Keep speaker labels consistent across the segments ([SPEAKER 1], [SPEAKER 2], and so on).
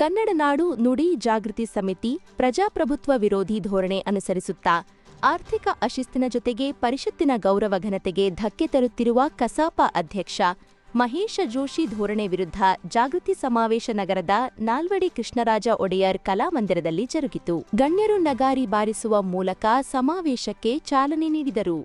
[SPEAKER 1] ಕನ್ನಡ ನಾಡು ನುಡಿ ಜಾಗೃತಿ ಸಮಿತಿ ಪ್ರಜಾಪ್ರಭುತ್ವ ವಿರೋಧಿ ಧೋರಣೆ ಅನುಸರಿಸುತ್ತಾ ಆರ್ಥಿಕ ಅಶಿಸ್ತಿನ ಜೊತೆಗೆ ಪರಿಷತ್ತಿನ ಗೌರವ ಘನತೆಗೆ ಧಕ್ಕೆ ತರುತ್ತಿರುವ ಕಸಾಪ ಅಧ್ಯಕ್ಷ ಮಹೇಶ ಜೋಶಿ ಧೋರಣೆ ವಿರುದ್ಧ ಜಾಗೃತಿ ಸಮಾವೇಶ ನಗರದ ನಾಲ್ವಡಿ ಕೃಷ್ಣರಾಜ ಒಡೆಯರ್ ಕಲಾಮಂದಿರದಲ್ಲಿ ಜರುಗಿತು. ಗಣ್ಯರು ನಗಾರಿ ಬಾರಿಸುವ ಮೂಲಕ ಸಮಾವೇಶಕ್ಕೆ ಚಾಲನೆ ನೀಡಿದರು.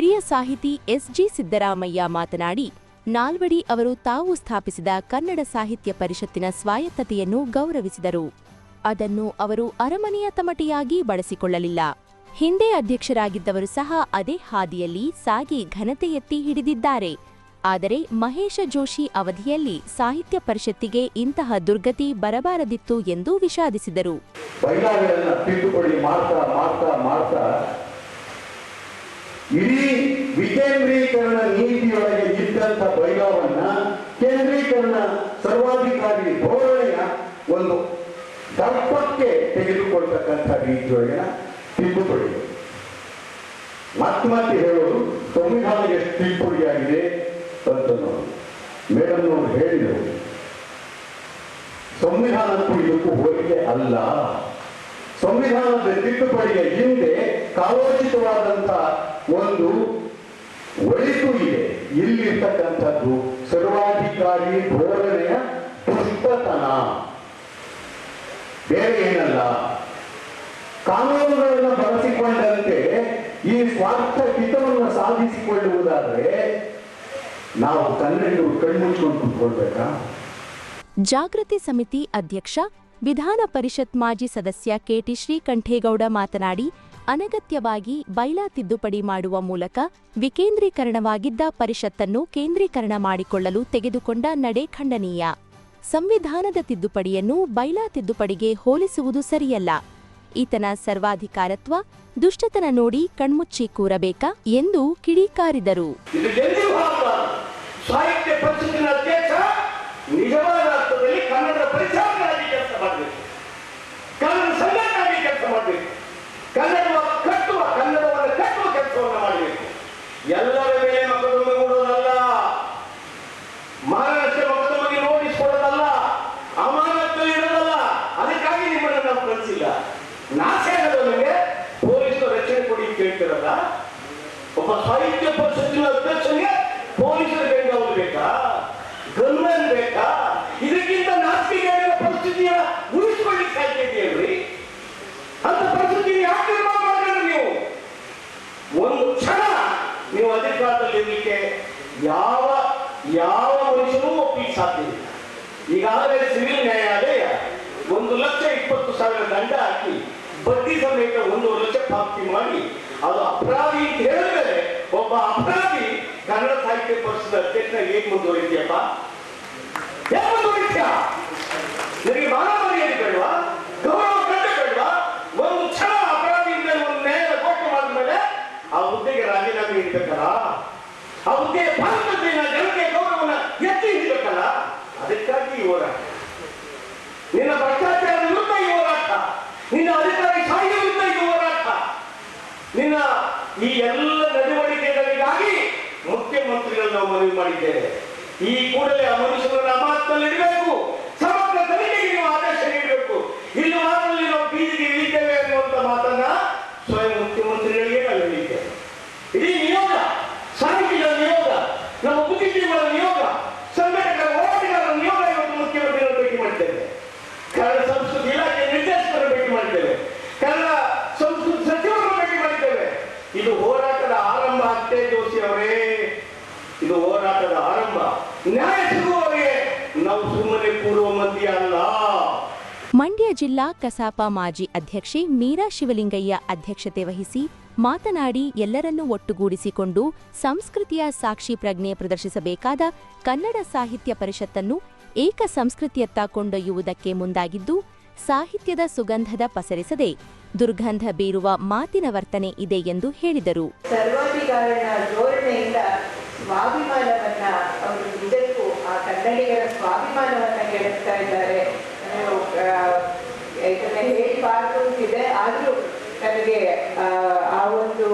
[SPEAKER 1] ಹಿರಿಯ ಸಾಹಿತಿ ಎಸ್ಜಿ ಸಿದ್ದರಾಮಯ್ಯ ಮಾತನಾಡಿ, ನಾಲ್ವಡಿ ಅವರು ತಾವು ಸ್ಥಾಪಿಸಿದ ಕನ್ನಡ ಸಾಹಿತ್ಯ ಪರಿಷತ್ತಿನ ಸ್ವಾಯತ್ತತೆಯನ್ನು ಗೌರವಿಸಿದರು. ಅದನ್ನು ಅವರು ಅರಮನೆಯ ತಮಟೆಯಾಗಿ ಬಳಸಿಕೊಳ್ಳಲಿಲ್ಲ. ಹಿಂದೆ ಅಧ್ಯಕ್ಷರಾಗಿದ್ದವರು ಸಹ ಅದೇ ಹಾದಿಯಲ್ಲಿ ಸಾಗಿ ಘನತೆ ಎತ್ತಿ ಹಿಡಿದಿದ್ದಾರೆ. ಆದರೆ ಮಹೇಶ ಜೋಶಿ ಅವಧಿಯಲ್ಲಿ ಸಾಹಿತ್ಯ ಪರಿಷತ್ತಿಗೆ ಇಂತಹ ದುರ್ಗತಿ ಬರಬಾರದಿತ್ತು ಎಂದು ವಿಷಾದಿಸಿದರು
[SPEAKER 2] ಬೈಲಾಗಳನ್ನ ತಿದ್ದುಪಡಿ ಮಾಡ್ತಾ ಮಾಡ್ತಾ ಮಾಡ್ತಾ ಇಡೀ ವಿಕೇಂದ್ರೀಕರಣ ನೀತಿಯೊಳಗೆ ಇದ್ದಂತ ವೈಭವನ್ನ ಕೇಂದ್ರೀಕರಣ ಸರ್ವಾಧಿಕಾರಿ ಧೋರಣೆಯ ಒಂದು ದರ್ಪಕ್ಕೆ ತೆಗೆದುಕೊಳ್ತಕ್ಕಂಥ ರೀತಿಯೊಳಗಿನ ತಿದ್ದುಪಡಿ. ಮತ್ತೆ ಹೇಳೋದು ಸಂವಿಧಾನ ಎಷ್ಟು ತಿದ್ದುಪಡಿಯಾಗಿದೆ ಅಂತ ನೋಡಿ. ಮೇಡಮ್ ಅವರು ಹೇಳಿದರು. ಸಂವಿಧಾನಕ್ಕೂ ಇದಕ್ಕೂ ಹೋಲಿಕೆ ಅಲ್ಲ. ಸಂವಿಧಾನದ ತಿದ್ದುಪಡಿಯ ಹಿಂದೆ ಕಾಲೋಚಿತವಾದಂತ ಒಂದು ಒಳಿತು ಇದೆ. ಇಲ್ಲಿರ್ತಕ್ಕಂಥದ್ದು ಸರ್ವಾಧಿಕಾರಿ ಧೋರಣೆಯ ಪುಷ್ಪತನ. ಬೇರೆ ಏನಲ್ಲ. ಕಾನೂನುಗಳನ್ನು ಬಳಸಿಕೊಂಡಂತೆ ಈ ಸ್ವಾರ್ಥ ಹಿತವನ್ನು ಸಾಧಿಸಿಕೊಳ್ಳುವುದಾದರೆ ನಾವು ಕನ್ನಡಿಗರು ಕಣ್ಮುಚ್ಕೊಂಡು ಕುತ್ಕೊಳ್ಬೇಕಾ?
[SPEAKER 1] ಜಾಗೃತಿ ಸಮಿತಿ ಅಧ್ಯಕ್ಷ, ವಿಧಾನ ಪರಿಷತ್ ಮಾಜಿ ಸದಸ್ಯ ಕೆಟಿ ಶ್ರೀಕಂಠೇಗೌಡ ಮಾತನಾಡಿ ಅನಗತ್ಯವಾಗಿ ಬೈಲಾ ತಿದ್ದುಪಡಿ ಮಾಡುವ ಮೂಲಕ ವಿಕೇಂದ್ರೀಕರಣವಾಗಿದ್ದ ಪರಿಷತ್ತನ್ನು ಕೇಂದ್ರೀಕರಣ ಮಾಡಿಕೊಳ್ಳಲು ತೆಗೆದುಕೊಂಡ ನಡೆ ಖಂಡನೀಯ. ಸಂವಿಧಾನದ ತಿದ್ದುಪಡಿಯನ್ನು ಬೈಲಾ ತಿದ್ದುಪಡಿಗೆ ಹೋಲಿಸುವುದು ಸರಿಯಲ್ಲ. ಈತನ ಸರ್ವಾಧಿಕಾರತ್ವ ದುಷ್ಟತನ ನೋಡಿ ಕಣ್ಮುಚ್ಚಿ ಕೂರಬೇಕಾ ಎಂದು ಕಿಡಿಕಾರಿದರು.
[SPEAKER 3] ನಿಜವಾದ ಅರ್ಥದಲ್ಲಿ ಕನ್ನಡ ಪರಿಚಾರಕರಾಗಿ ಕೆಲಸ ಮಾಡಬೇಕು ಕನ್ನಡ ಸಂಘಟನಾಗಿ ಕೆಲಸ ಮಾಡಬೇಕು ಕನ್ನಡವನ್ನು ಕಟ್ಟುವ ಕನ್ನಡವನ್ನು ಕಟ್ಟುವ ಕೆಲಸವನ್ನು ಮಾಡಬೇಕು ಎಲ್ಲರ ಮೇಲೆ ಮೊಕದ್ದಮೆ ಹೂಡೋದಲ್ಲ ಮಹಾರಾಷ್ಟ್ರ ಮೊಕದ್ದಮೆಗೆ ನೋಟಿಸ್ ಕೊಡೋದಲ್ಲ ಅಮಾನತ್ತು ಇರೋದಲ್ಲ ಅದಕ್ಕಾಗಿ ನಿಮ್ಮನ್ನು ನಾವು ಕಳಿಸಿಲ್ಲ ನಾಸೆ ನಿಮಗೆ ಪೊಲೀಸರು ರಕ್ಷಣೆ ಕೊಡಿ ಅಂತ ಕೇಳ್ತಿರಲ್ಲ ಒಬ್ಬ ಸಾಹಿತ್ಯ ಪರಿಷತ್ತಿನ ಅಧ್ಯಕ್ಷನಿಗೆ ಪೊಲೀಸರ ಬೆಂಗಾವಲು ಬೇಕಾ ಗನ್ಮನ್ ಬೇಕಾ ಇದಕ್ಕಿಂತ ನಾಸ್ತಿಕ ಪರಿಸ್ಥಿತಿಯ ಉಳಿಸ್ಕೊಳ್ಳಿಕ್ಕೆ ಸಾಧ್ಯ ಇದೆಯಲ್ರಿ ಅಂತ ಪರಿಸ್ಥಿತಿ ಯಾಕೆ ನಿರ್ಮಾಣ ಮಾಡಿದ್ರೆ ನೀವು ಒಂದು ಕ್ಷಣ ನೀವು ಅಧಿಕಾರದಲ್ಲಿ ಇರಲಿಕ್ಕೆ ಯಾವ ಯಾವ ಮನುಷ್ಯನೂ ಒಪ್ಪಿಗೆ ಸಾಧ್ಯ ಇಲ್ಲ ಈಗಾಗಲೇ ಸಿವಿಲ್ ನ್ಯಾಯಾಲಯ ಒಂದು ಲಕ್ಷ ಇಪ್ಪತ್ತು ಸಾವಿರ ದಂಡ ಹಾಕಿ ಬಡ್ಡಿ ಸಮೇತ ಒಂದೂವರೆ ಲಕ್ಷ ಪಾವತಿ ಮಾಡಿ ಅದು ಅಪರಾಧಿ ಅಂತ ಹೇಳಿದ್ರೆ ಒಬ್ಬ ಅಪರಾಧಿ ಸಾಹಿತ್ಯ ಪರಿಷತ್ ಅಧ್ಯಕ್ಷ ಏನ್ ಮುಂದುವರಿತೀಯಪ್ಪ ಮುಂದುವರಿತೀಯ? ನಿನಗೆ ಮಾನ ಮರ್ಯಾದೆ ಗೌರವ ಕಂಡು ಒಂದು ಕ್ಷಣ ಅಪರಾಧಿಯಿಂದ ಒಂದು ನ್ಯಾಯ ಘೋಷಣೆ ಮಾಡಿದ್ಮೇಲೆ ಆ ಹುದ್ದೆಗೆ ರಾಜೀನಾಮೆ ನೀಡಬೇಕಲ್ಲ? ಆ ಹುದ್ದೆಯ ಭಾರತದಲ್ಲಿನ ಜನತೆಯ ಗೌರವನ ಎತ್ತಿ ಹಿಡಿಬೇಕಲ್ಲ? ಅದಕ್ಕಾಗಿ ಈ ಹೋರಾಟ. ನಿನ್ನ ಭ್ರಷ್ಟಾಚಾರದ ವಿರುದ್ಧ ಈ ನಿನ್ನ ಅಧಿಕಾರಿ ಶಾಹಿ ವಿರುದ್ಧ ಈ ನಿನ್ನ ಈ ಎಲ್ಲ ಮುಖ್ಯಮಂತ್ರಿಗಳು ನಾವು ಮನವಿ ಮಾಡಿದ್ದೇವೆ. ಈ ಕೂಡಲೇ ಆ ಮನುಷ್ಯರನ್ನ ಅಮಾನತಲ್ಲಿ ಇಡಬೇಕು. ಸಮಗ್ರ ತನಿಖೆಗೆ ನೀವು ಆದೇಶ ನೀಡಬೇಕು. ಇಲ್ಲಿ ಮಾತ್ರ ನಾವು ಬೀದಿಗೆ ಇಳಿತೇವೆ ಅನ್ನುವಂತ ಮಾತನ್ನ ಸ್ವಯಂ ಮುಖ್ಯಮಂತ್ರಿಗಳಿಗೆ ನಾವು ಹೇಳಿದ್ದೇವೆ ಇಡೀ ನಿಯೋಗ ಸಾಹಿತಿಗಳ ನಿಯೋಗ ನಮ್ಮ ಬುದ್ಧಿಜೀವಿಗಳ ನಿಯೋಗ ಸಂಘಟಕರ ಹೋರಾಟಗಾರರ ನಿಯೋಗ ಇವತ್ತು ಮುಖ್ಯಮಂತ್ರಿಗಳ ಭೇಟಿ ಮಾಡ್ತೇವೆ ಕನ್ನಡ ಸಂಸ್ಕೃತಿ ಇಲಾಖೆ ನಿರ್ದೇಶಕರ ಭೇಟಿ ಮಾಡ್ತೇವೆ ಕನ್ನಡ ಸಂಸ್ಕೃತಿ ಸಚಿವರನ್ನು ಭೇಟಿ ಮಾಡ್ತೇವೆ ಇದು ಹೋರಾಟದ ಆರಂಭ ಅಷ್ಟೇ ಜೋಶಿ ಅವರೇ ಇದು ಹೋರಾಟದ ಆರಂಭ ನ್ಯಾಯ ಸಿಗುವವರೆಗೆ ನಾವು ಸುಮ್ಮನೆ ಕೂರುವ ಮಂದಿ ಅಲ್ಲ
[SPEAKER 1] ಮಂಡ್ಯ ಜಿಲ್ಲಾ ಕಸಾಪ ಮಾಜಿ ಅಧ್ಯಕ್ಷೆ ಮೀರಾ ಶಿವಲಿಂಗಯ್ಯ ಅಧ್ಯಕ್ಷತೆ ವಹಿಸಿ ಮಾತನಾಡಿ ಎಲ್ಲರನ್ನೂ ಒಟ್ಟುಗೂಡಿಸಿಕೊಂಡು ಸಂಸ್ಕೃತಿಯ ಸಾಕ್ಷಿ ಪ್ರಜ್ಞೆ ಪ್ರದರ್ಶಿಸಬೇಕಾದ ಕನ್ನಡ ಸಾಹಿತ್ಯ ಪರಿಷತ್ತನ್ನು ಏಕ ಸಂಸ್ಕೃತಿಯತ್ತ ಕೊಂಡೊಯ್ಯುವುದಕ್ಕೆ ಮುಂದಾಗಿದ್ದು, ಸಾಹಿತ್ಯದ ಸುಗಂಧದ ಪಸರಿಸದೆ ದುರ್ಗಂಧ ಬೀರುವ ಮಾತಿನ ವರ್ತನೆ ಇದೆ ಎಂದು ಹೇಳಿದರು.
[SPEAKER 4] ಸ್ವಾಭಿಮಾನವನ್ನ ಅವರು ನಿಜಕ್ಕೂ ಆ ಕನ್ನಡಿಗರ ಸ್ವಾಭಿಮಾನವನ್ನ ಕೆಡಿಸ್ತಾ ಇದ್ದಾರೆ ನಾನು, ಆ, ಇದನ್ನ ಹೇಳಬಾರ್ದು ಅಂತಿದೆ ಆದ್ರೂ ನನಗೆ ಆ, ಆ ಒಂದು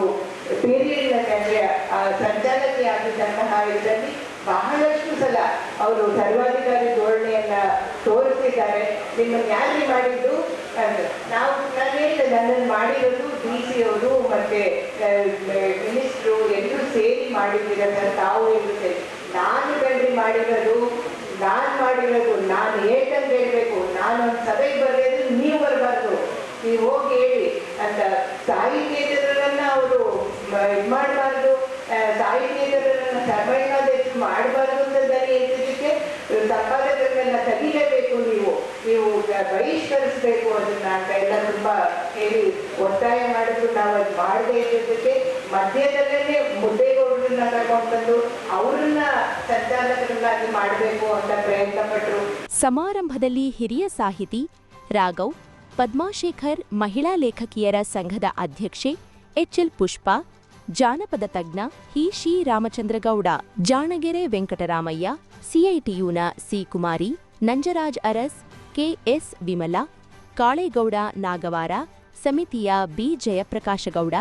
[SPEAKER 4] ಪೀರಿಯಡ್ ಅಂದ್ರೆ ಆ ಸಂಚಾಲಕಿ ಆಗಿದ್ದಂತಹ ಇದರಲ್ಲಿ ಬಹಳಷ್ಟು ಸಲ ಅವರು ಸರ್ವಾಧಿಕಾರಿ ಧೋರಣೆಯನ್ನ ತೋರಿಸಿದ್ದಾರೆ. ನಿಮ್ಮನ್ನು ಯಾಕೆ ಮಾಡಿದ್ದು ನಾವು ನಾನು ಹೇಳಿದೆ ನನ್ನನ್ನು ಮಾಡಿರೋದು ಡಿ ಸಿ ಅವರು ಮತ್ತೆ ಮಿನಿಸ್ಟ್ರು ಎಲ್ಲರೂ ಸೇರಿ ಮಾಡಿದ್ದೀರಲ್ಲ ತಾವು ಹೇಳುತ್ತೆ. ನಾನು ಗಂಡಿ ಮಾಡಿರೋದು, ನಾನು ಮಾಡಿರೋದು, ನಾನು ಹೇಳ್ದಂಗೆ ಹೇಳಬೇಕು. ನಾನು ಒಂದು ಸಭೆಗೆ ಬರಬೇಕು ನೀವು ಬರಬಾರ್ದು. ನೀವು ಹೋಗಿ ಹೇಳಿ ಅಂತ ಸಾಹಿತ್ಯ ಅವರು ಇದು ಮಾಡಬಾರ್ದು. ಸಾಹಿತ್ಯೇತರರನ್ನ ಸರ್ವೈಕಾದೇಶ ಮಾಡಬಾರ್ದು ಅಂತ ದನಿ ಎತ್ತಿದ್ದಕ್ಕೆ ಸಂಪಾದಕರನ್ನ ತೆಗಿಲೇಬೇಕು ನೀವು. ನೀವು ಬಹಿಷ್ಕರಿಸಬೇಕು ಅದನ್ನ ಅಂತ ಎಲ್ಲ ತುಂಬಾ ಹೇಳಿ ಒತ್ತಾಯ ಮಾಡಿದ್ರು. ನಾವು ಅದು ಮಾಡದೇ ಇದ್ದಕ್ಕೆ ಮಧ್ಯದಲ್ಲೇ ಮುದ್ದೇಗೌಡರನ್ನ ಕರ್ಕೊಂಡ್ಬಂದು ಅವರನ್ನ ಸಂಚಾಲಕರನ್ನಾಗಿ ಮಾಡಬೇಕು ಅಂತ ಪ್ರಯತ್ನ ಪಟ್ಟರು
[SPEAKER 1] ಸಮಾರಂಭದಲ್ಲಿ ಹಿರಿಯ ಸಾಹಿತಿ ರಾಘವ್, ಪದ್ಮಾಶೇಖರ್ ಮಹಿಳಾ ಲೇಖಕಿಯರ ಸಂಘದ ಅಧ್ಯಕ್ಷೆ ಎಚ್ಎಲ್ ಪುಷ್ಪಾ ಜಾನಪದ ತಜ್ಞ ಹಿ ಶಿ ರಾಮಚಂದ್ರಗೌಡ, ಜಾಣಗೆರೆ ವೆಂಕಟರಾಮಯ್ಯ, ಸಿಐಟಿಯುನ ಸಿ ಕುಮಾರಿ, ನಂಜರಾಜ್ ಅರಸ್, ಕೆಎಸ್ ವಿಮಲ, ಕಾಳೇಗೌಡ ನಾಗವಾರ, ಸಮಿತಿಯ ಬಿ ಜಯಪ್ರಕಾಶಗೌಡ,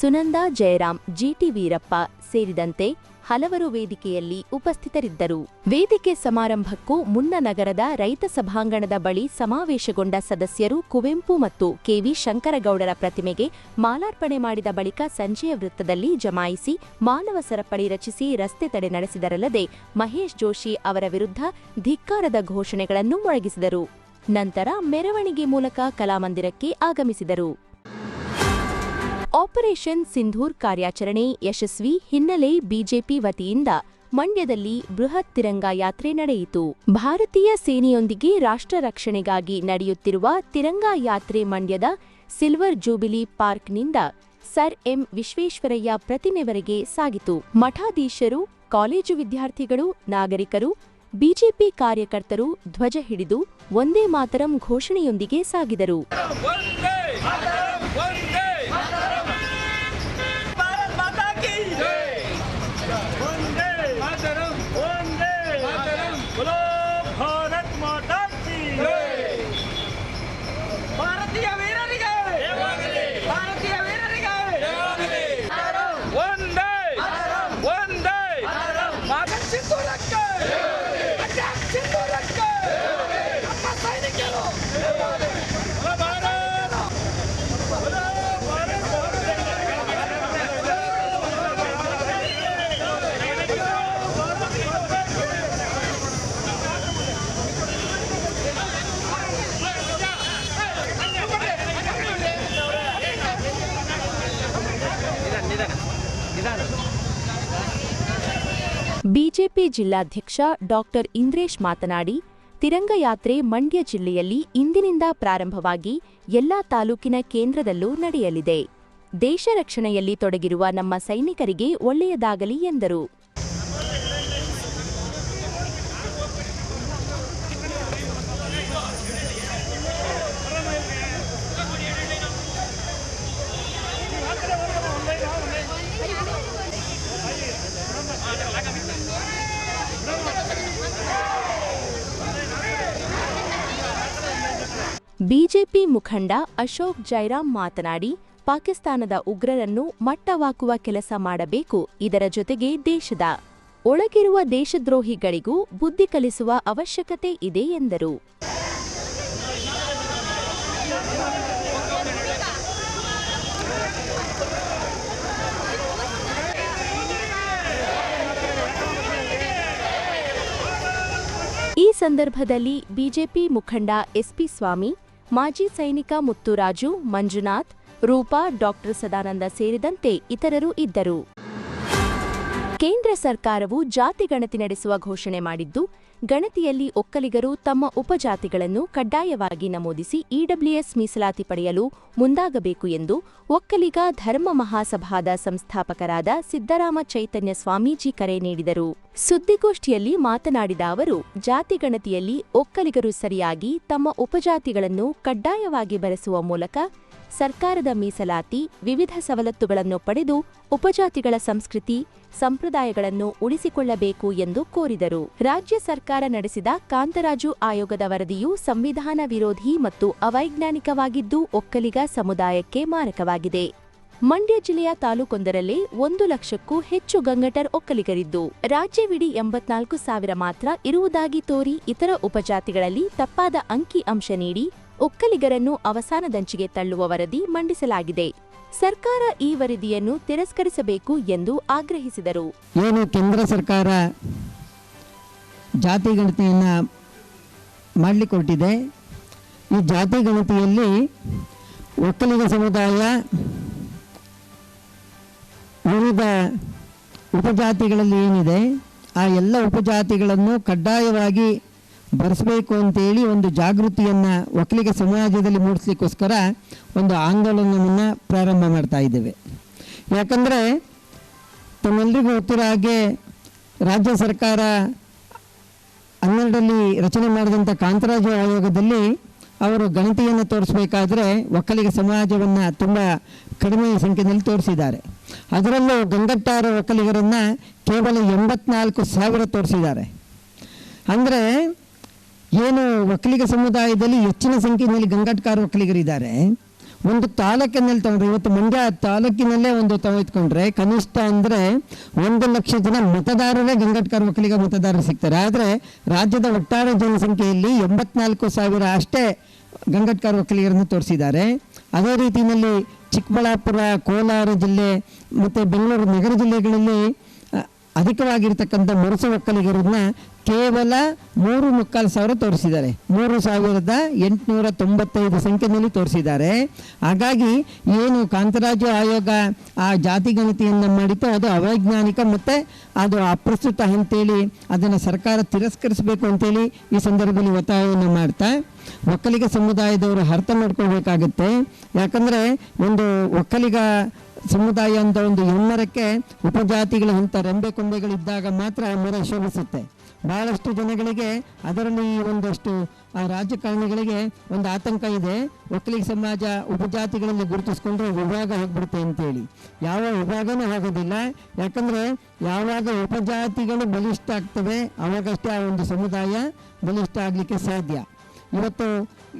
[SPEAKER 1] ಸುನಂದಾ ಜಯರಾಮ್ ಜಿಟಿ ವೀರಪ್ಪ ಸೇರಿದಂತೆ ಹಲವರು ವೇದಿಕೆಯಲ್ಲಿ ಉಪಸ್ಥಿತರಿದ್ದರು. ವೇದಿಕೆ ಸಮಾರಂಭಕ್ಕೂ ಮುನ್ನ ನಗರದ ರೈತ ಸಭಾಂಗಣದ ಬಳಿ ಸಮಾವೇಶಗೊಂಡ ಸದಸ್ಯರು ಕುವೆಂಪು ಮತ್ತು ಕೆವಿ ಶಂಕರಗೌಡರ ಪ್ರತಿಮೆಗೆ ಮಾಲಾರ್ಪಣೆ ಮಾಡಿದ ಬಳಿಕ ಸಂಜೆಯ ವೃತ್ತದಲ್ಲಿ ಜಮಾಯಿಸಿ ಮಾನವ ಸರಪಳಿ ರಚಿಸಿ ರಸ್ತೆ ತಡೆ ನಡೆಸಿದರಲ್ಲದೆ ಮಹೇಶ್ ಜೋಶಿ ಅವರ ವಿರುದ್ಧ ಧಿಕ್ಕಾರದ ಘೋಷಣೆಗಳನ್ನು ಮೊಳಗಿಸಿದರು. ನಂತರ ಮೆರವಣಿಗೆ ಮೂಲಕ ಕಲಾಮಂದಿರಕ್ಕೆ ಆಗಮಿಸಿದರು. ಆಪರೇಷನ್ ಸಿಂಧೂರ್ ಕಾರ್ಯಾಚರಣೆ ಯಶಸ್ವಿ ಹಿನ್ನೆಲೆ ಬಿಜೆಪಿ ವತಿಯಿಂದ ಮಂಡ್ಯದಲ್ಲಿ ಬೃಹತ್ ತಿರಂಗ ಯಾತ್ರೆ ನಡೆಯಿತು. ಭಾರತೀಯ ಸೇನೆಯೊಂದಿಗೆ ರಾಷ್ಟ್ರ ರಕ್ಷಣೆಗಾಗಿ ನಡೆಯುತ್ತಿರುವ ತಿರಂಗ ಯಾತ್ರೆ ಮಂಡ್ಯದ ಸಿಲ್ವರ್ ಜೂಬಿಲಿ ಪಾರ್ಕ್ನಿಂದ ಸರ್ ಎಂ ವಿಶ್ವೇಶ್ವರಯ್ಯ ಪ್ರತಿಮೆವರೆಗೆ ಸಾಗಿತು. ಮಠಾಧೀಶರು, ಕಾಲೇಜು ವಿದ್ಯಾರ್ಥಿಗಳು, ನಾಗರಿಕರು, ಬಿಜೆಪಿ ಕಾರ್ಯಕರ್ತರು ಧ್ವಜ ಹಿಡಿದು ಒಂದೇ ಮಾತರಂ ಘೋಷಣೆಯೊಂದಿಗೆ ಸಾಗಿದರು. ಬಿಜೆಪಿ ಜಿಲ್ಲಾಧ್ಯಕ್ಷ ಡಾಕ್ಟರ್ ಇಂದ್ರೇಶ್ ಮಾತನಾಡಿ ತಿರಂಗಯಾತ್ರೆ ಮಂಡ್ಯ ಜಿಲ್ಲೆಯಲ್ಲಿ ಇಂದಿನಿಂದ ಪ್ರಾರಂಭವಾಗಿ ಎಲ್ಲಾ ತಾಲೂಕಿನ ಕೇಂದ್ರದಲ್ಲೂ ನಡೆಯಲಿದೆ. ದೇಶ ರಕ್ಷಣೆಯಲ್ಲಿ ತೊಡಗಿರುವ ನಮ್ಮ ಸೈನಿಕರಿಗೆ ಒಳ್ಳೆಯದಾಗಲಿ ಎಂದರು. ಬಿಜೆಪಿ ಮುಖಂಡ ಅಶೋಕ್ ಜೈರಾಮ್ ಮಾತನಾಡಿ, ಪಾಕಿಸ್ತಾನದ ಉಗ್ರರನ್ನು ಮಟ್ಟವಾಕುವ ಕೆಲಸ ಮಾಡಬೇಕು, ಇದರ ಜೊತೆಗೆ ದೇಶದ ಒಳಗಿರುವ ದೇಶದ್ರೋಹಿಗಳಿಗೂ ಬುದ್ಧಿ ಕಲಿಸುವ ಅವಶ್ಯಕತೆ ಇದೆ ಎಂದರು. ಈ ಸಂದರ್ಭದಲ್ಲಿ ಬಿಜೆಪಿ ಮುಖಂಡ ಎಸ್ಪಿ ಸ್ವಾಮಿ ಮಾಜಿ ಸೈನಿಕ ಮುತ್ತುರಾಜು, ಮಂಜುನಾಥ್, ರೂಪಾ, ಡಾಕ್ಟರ್ ಸದಾನಂದ ಸೇರಿದಂತೆ ಇತರರು ಇದ್ದರು. ಕೇಂದ್ರ ಸರ್ಕಾರವು ಜಾತಿ ಗಣತಿ ನಡೆಸುವ ಘೋಷಣೆ ಮಾಡಿದ್ದು ಗಣತಿಯಲ್ಲಿ ಒಕ್ಕಲಿಗರು ತಮ್ಮ ಉಪಜಾತಿಗಳನ್ನು ಕಡ್ಡಾಯವಾಗಿ ನಮೂದಿಸಿ ಇಡಬ್ಲ್ಯೂಎಸ್ ಮೀಸಲಾತಿ ಪಡೆಯಲು ಮುಂದಾಗಬೇಕು ಎಂದು ಒಕ್ಕಲಿಗ ಧರ್ಮ ಮಹಾಸಭಾದ ಸಂಸ್ಥಾಪಕರಾದ ಸಿದ್ದರಾಮ ಚೈತನ್ಯ ಸ್ವಾಮೀಜಿ ಕರೆ ನೀಡಿದರು. ಸುದ್ದಿಗೋಷ್ಠಿಯಲ್ಲಿ ಮಾತನಾಡಿದ ಅವರು ಜಾತಿಗಣತಿಯಲ್ಲಿ ಒಕ್ಕಲಿಗರು ಸರಿಯಾಗಿ ತಮ್ಮ ಉಪಜಾತಿಗಳನ್ನು ಕಡ್ಡಾಯವಾಗಿ ಬರೆಸುವ ಮೂಲಕ ಸರ್ಕಾರದ ಮೀಸಲಾತಿ, ವಿವಿಧ ಸವಲತ್ತುಗಳನ್ನು ಪಡೆದು ಉಪಜಾತಿಗಳ ಸಂಸ್ಕೃತಿ, ಸಂಪ್ರದಾಯಗಳನ್ನು ಉಳಿಸಿಕೊಳ್ಳಬೇಕು ಎಂದು ಕೋರಿದರು. ರಾಜ್ಯ ಸರ್ಕಾರ ನಡೆಸಿದ ಕಾಂತರಾಜು ಆಯೋಗದ ವರದಿಯು ಸಂವಿಧಾನ ವಿರೋಧಿ ಮತ್ತು ಅವೈಜ್ಞಾನಿಕವಾಗಿದ್ದು ಒಕ್ಕಲಿಗ ಸಮುದಾಯಕ್ಕೆ ಮಾರಕವಾಗಿದೆ. ಮಂಡ್ಯ ಜಿಲ್ಲೆಯ ತಾಲೂಕೊಂದರಲ್ಲಿ ಒಂದು ಲಕ್ಷಕ್ಕೂ ಹೆಚ್ಚು ಗಂಗಟರ್ ಒಕ್ಕಲಿಗರಿದ್ದು ರಾಜ್ಯವಿಡೀ ಎಂಬತ್ನಾಲ್ಕು ಸಾವಿರ ಮಾತ್ರ ಇರುವುದಾಗಿ ತೋರಿ ಇತರ ಉಪಜಾತಿಗಳಲ್ಲಿ ತಪ್ಪಾದ ಅಂಕಿ ಅಂಶ ನೀಡಿ ಒಕ್ಕಲಿಗರನ್ನು ಅವಸಾನದಂಚಿಗೆ ತಳ್ಳುವ ವರದಿ ಮಂಡಿಸಲಾಗಿದೆ. ಸರ್ಕಾರ ಈ ವರದಿಯನ್ನು ತಿರಸ್ಕರಿಸಬೇಕು ಎಂದು ಆಗ್ರಹಿಸಿದರು.
[SPEAKER 5] ಏನು ಕೇಂದ್ರ ಸರ್ಕಾರ ಜಾತಿ ಗಣತಿಯನ್ನ ಮಾಡಲಿಕ್ಕೊಟ್ಟಿದೆ ಈ ಜಾತಿ ಗಣತಿಯಲ್ಲಿ ಒಕ್ಕಲಿಗ ಸಮುದಾಯ, ವಿವಿಧ ಉಪಜಾತಿಗಳಲ್ಲಿ ಏನಿದೆ, ಆ ಎಲ್ಲ ಉಪಜಾತಿಗಳನ್ನು ಕಡ್ಡಾಯವಾಗಿ ಬರೆಸಬೇಕು ಅಂತೇಳಿ ಒಂದು ಜಾಗೃತಿಯನ್ನು ಒಕ್ಕಲಿಗ ಸಮಾಜದಲ್ಲಿ ಮೂಡಿಸ್ಲಿಕ್ಕೋಸ್ಕರ ಒಂದು ಆಂದೋಲನವನ್ನು ಪ್ರಾರಂಭ ಮಾಡ್ತಾ ಇದ್ದೇವೆ. ಯಾಕಂದರೆ ತಮ್ಮೆಲ್ಲರಿಗೂ ಗೊತ್ತಿರೋ ಹಾಗೆ ರಾಜ್ಯ ಸರ್ಕಾರ ಹನ್ನೆರಡರಲ್ಲಿ ರಚನೆ ಮಾಡಿದಂಥ ಕಾಂತರಾಜ ಆಯೋಗದಲ್ಲಿ ಅವರು ಗಣತಿಯನ್ನು ತೋರಿಸಬೇಕಾದ್ರೆ ಒಕ್ಕಲಿಗ ಸಮಾಜವನ್ನು ತುಂಬ ಕಡಿಮೆ ಸಂಖ್ಯೆಯಲ್ಲಿ ತೋರಿಸಿದ್ದಾರೆ. ಅದರಲ್ಲೂ ಗಂಗಟ್ಟಾರ ಒಕ್ಕಲಿಗರನ್ನು ಕೇವಲ ಎಂಬತ್ನಾಲ್ಕು ಸಾವಿರ ತೋರಿಸಿದ್ದಾರೆ. ಅಂದರೆ ಏನು ಒಕ್ಕಲಿಗ ಸಮುದಾಯದಲ್ಲಿ ಹೆಚ್ಚಿನ ಸಂಖ್ಯೆಯಲ್ಲಿ ಗಂಗಟ್ಕಾರ ಒಕ್ಕಲಿಗರಿದ್ದಾರೆ ಒಂದು ತಾಲೂಕಿನಲ್ಲಿ ತಗೊಂಡ್ರೆ, ಇವತ್ತು ಮಂಡ್ಯ ತಾಲೂಕಿನಲ್ಲೇ ಒಂದು ತೆಗೆದುಕೊಂಡ್ರೆ ಕನಿಷ್ಠ ಅಂದರೆ ಒಂದು ಲಕ್ಷ ಜನ ಮತದಾರರೇ ಗಂಗಟ್ಕಾರ ಒಕ್ಕಲಿಗ ಮತದಾರರು ಸಿಗ್ತಾರೆ. ಆದರೆ ರಾಜ್ಯದ ಒಟ್ಟಾರೆ ಜನಸಂಖ್ಯೆಯಲ್ಲಿ ಎಂಬತ್ನಾಲ್ಕು ಸಾವಿರ ಅಷ್ಟೇ ಗಂಗಟ್ಕಾರ ಒಕ್ಕಲಿಗರನ್ನು ತೋರಿಸಿದ್ದಾರೆ. ಅದೇ ರೀತಿಯಲ್ಲಿ ಚಿಕ್ಕಬಳ್ಳಾಪುರ, ಕೋಲಾರ ಜಿಲ್ಲೆ ಮತ್ತು ಬೆಂಗಳೂರು ನಗರ ಜಿಲ್ಲೆಗಳಲ್ಲಿ ಅಧಿಕವಾಗಿರ್ತಕ್ಕಂಥ ಮರುಸ ಒಕ್ಕಲಿಗರನ್ನ ಕೇವಲ ಮೂರು ಮುಕ್ಕಾಲು ಸಾವಿರ ತೋರಿಸಿದ್ದಾರೆ. ಮೂರು ಸಾವಿರದ ಎಂಟುನೂರ ತೊಂಬತ್ತೈದು ಸಂಖ್ಯೆಯಲ್ಲಿ ತೋರಿಸಿದ್ದಾರೆ. ಹಾಗಾಗಿ ಏನು ಕಾಂತರಾಜ್ಯ ಆಯೋಗ ಆ ಜಾತಿ ಗಣತಿಯನ್ನು ಮಾಡಿತು ಅದು ಅವೈಜ್ಞಾನಿಕ ಮತ್ತು ಅದು ಅಪ್ರಸ್ತುತ ಅಂತೇಳಿ ಅದನ್ನು ಸರ್ಕಾರ ತಿರಸ್ಕರಿಸಬೇಕು ಅಂತೇಳಿ ಈ ಸಂದರ್ಭದಲ್ಲಿ ಒತ್ತಾಯವನ್ನು ಮಾಡ್ತಾ ಒಕ್ಕಲಿಗ ಸಮುದಾಯದವರು ಅರ್ಥ ಮಾಡ್ಕೊಳ್ಬೇಕಾಗತ್ತೆ. ಯಾಕಂದರೆ ಒಂದು ಒಕ್ಕಲಿಗ ಸಮುದಾಯ ಅಂತ ಒಂದು ಹೆಮ್ಮರಕ್ಕೆ ಉಪಜಾತಿಗಳು ಅಂತ ರೆಂಬೆ ಕೊಂಬೆಗಳಿದ್ದಾಗ ಮಾತ್ರ ಮರ ಶೋಭಿಸುತ್ತೆ. ಬಹಳಷ್ಟು ಜನಗಳಿಗೆ ಅದರಲ್ಲಿ ಒಂದಷ್ಟು ರಾಜಕಾರಣಿಗಳಿಗೆ ಒಂದು ಆತಂಕ ಇದೆ. ಒಕ್ಕಲಿಗ ಸಮಾಜ ಉಪಜಾತಿಗಳಲ್ಲಿ ಗುರುತಿಸ್ಕೊಂಡ್ರೆ ವಿಭಾಗ ಹೋಗ್ಬಿಡುತ್ತೆ ಅಂತೇಳಿ. ಯಾವ ವಿಭಾಗನೂ ಆಗೋದಿಲ್ಲ ಯಾಕಂದರೆ ಯಾವಾಗ ಉಪಜಾತಿಗಳು ಬಲಿಷ್ಠ ಆಗ್ತವೆ, ಅವಾಗಷ್ಟೇ ಆ ಒಂದು ಸಮುದಾಯ ಬಲಿಷ್ಠ ಆಗಲಿಕ್ಕೆ ಸಾಧ್ಯ. ಇವತ್ತು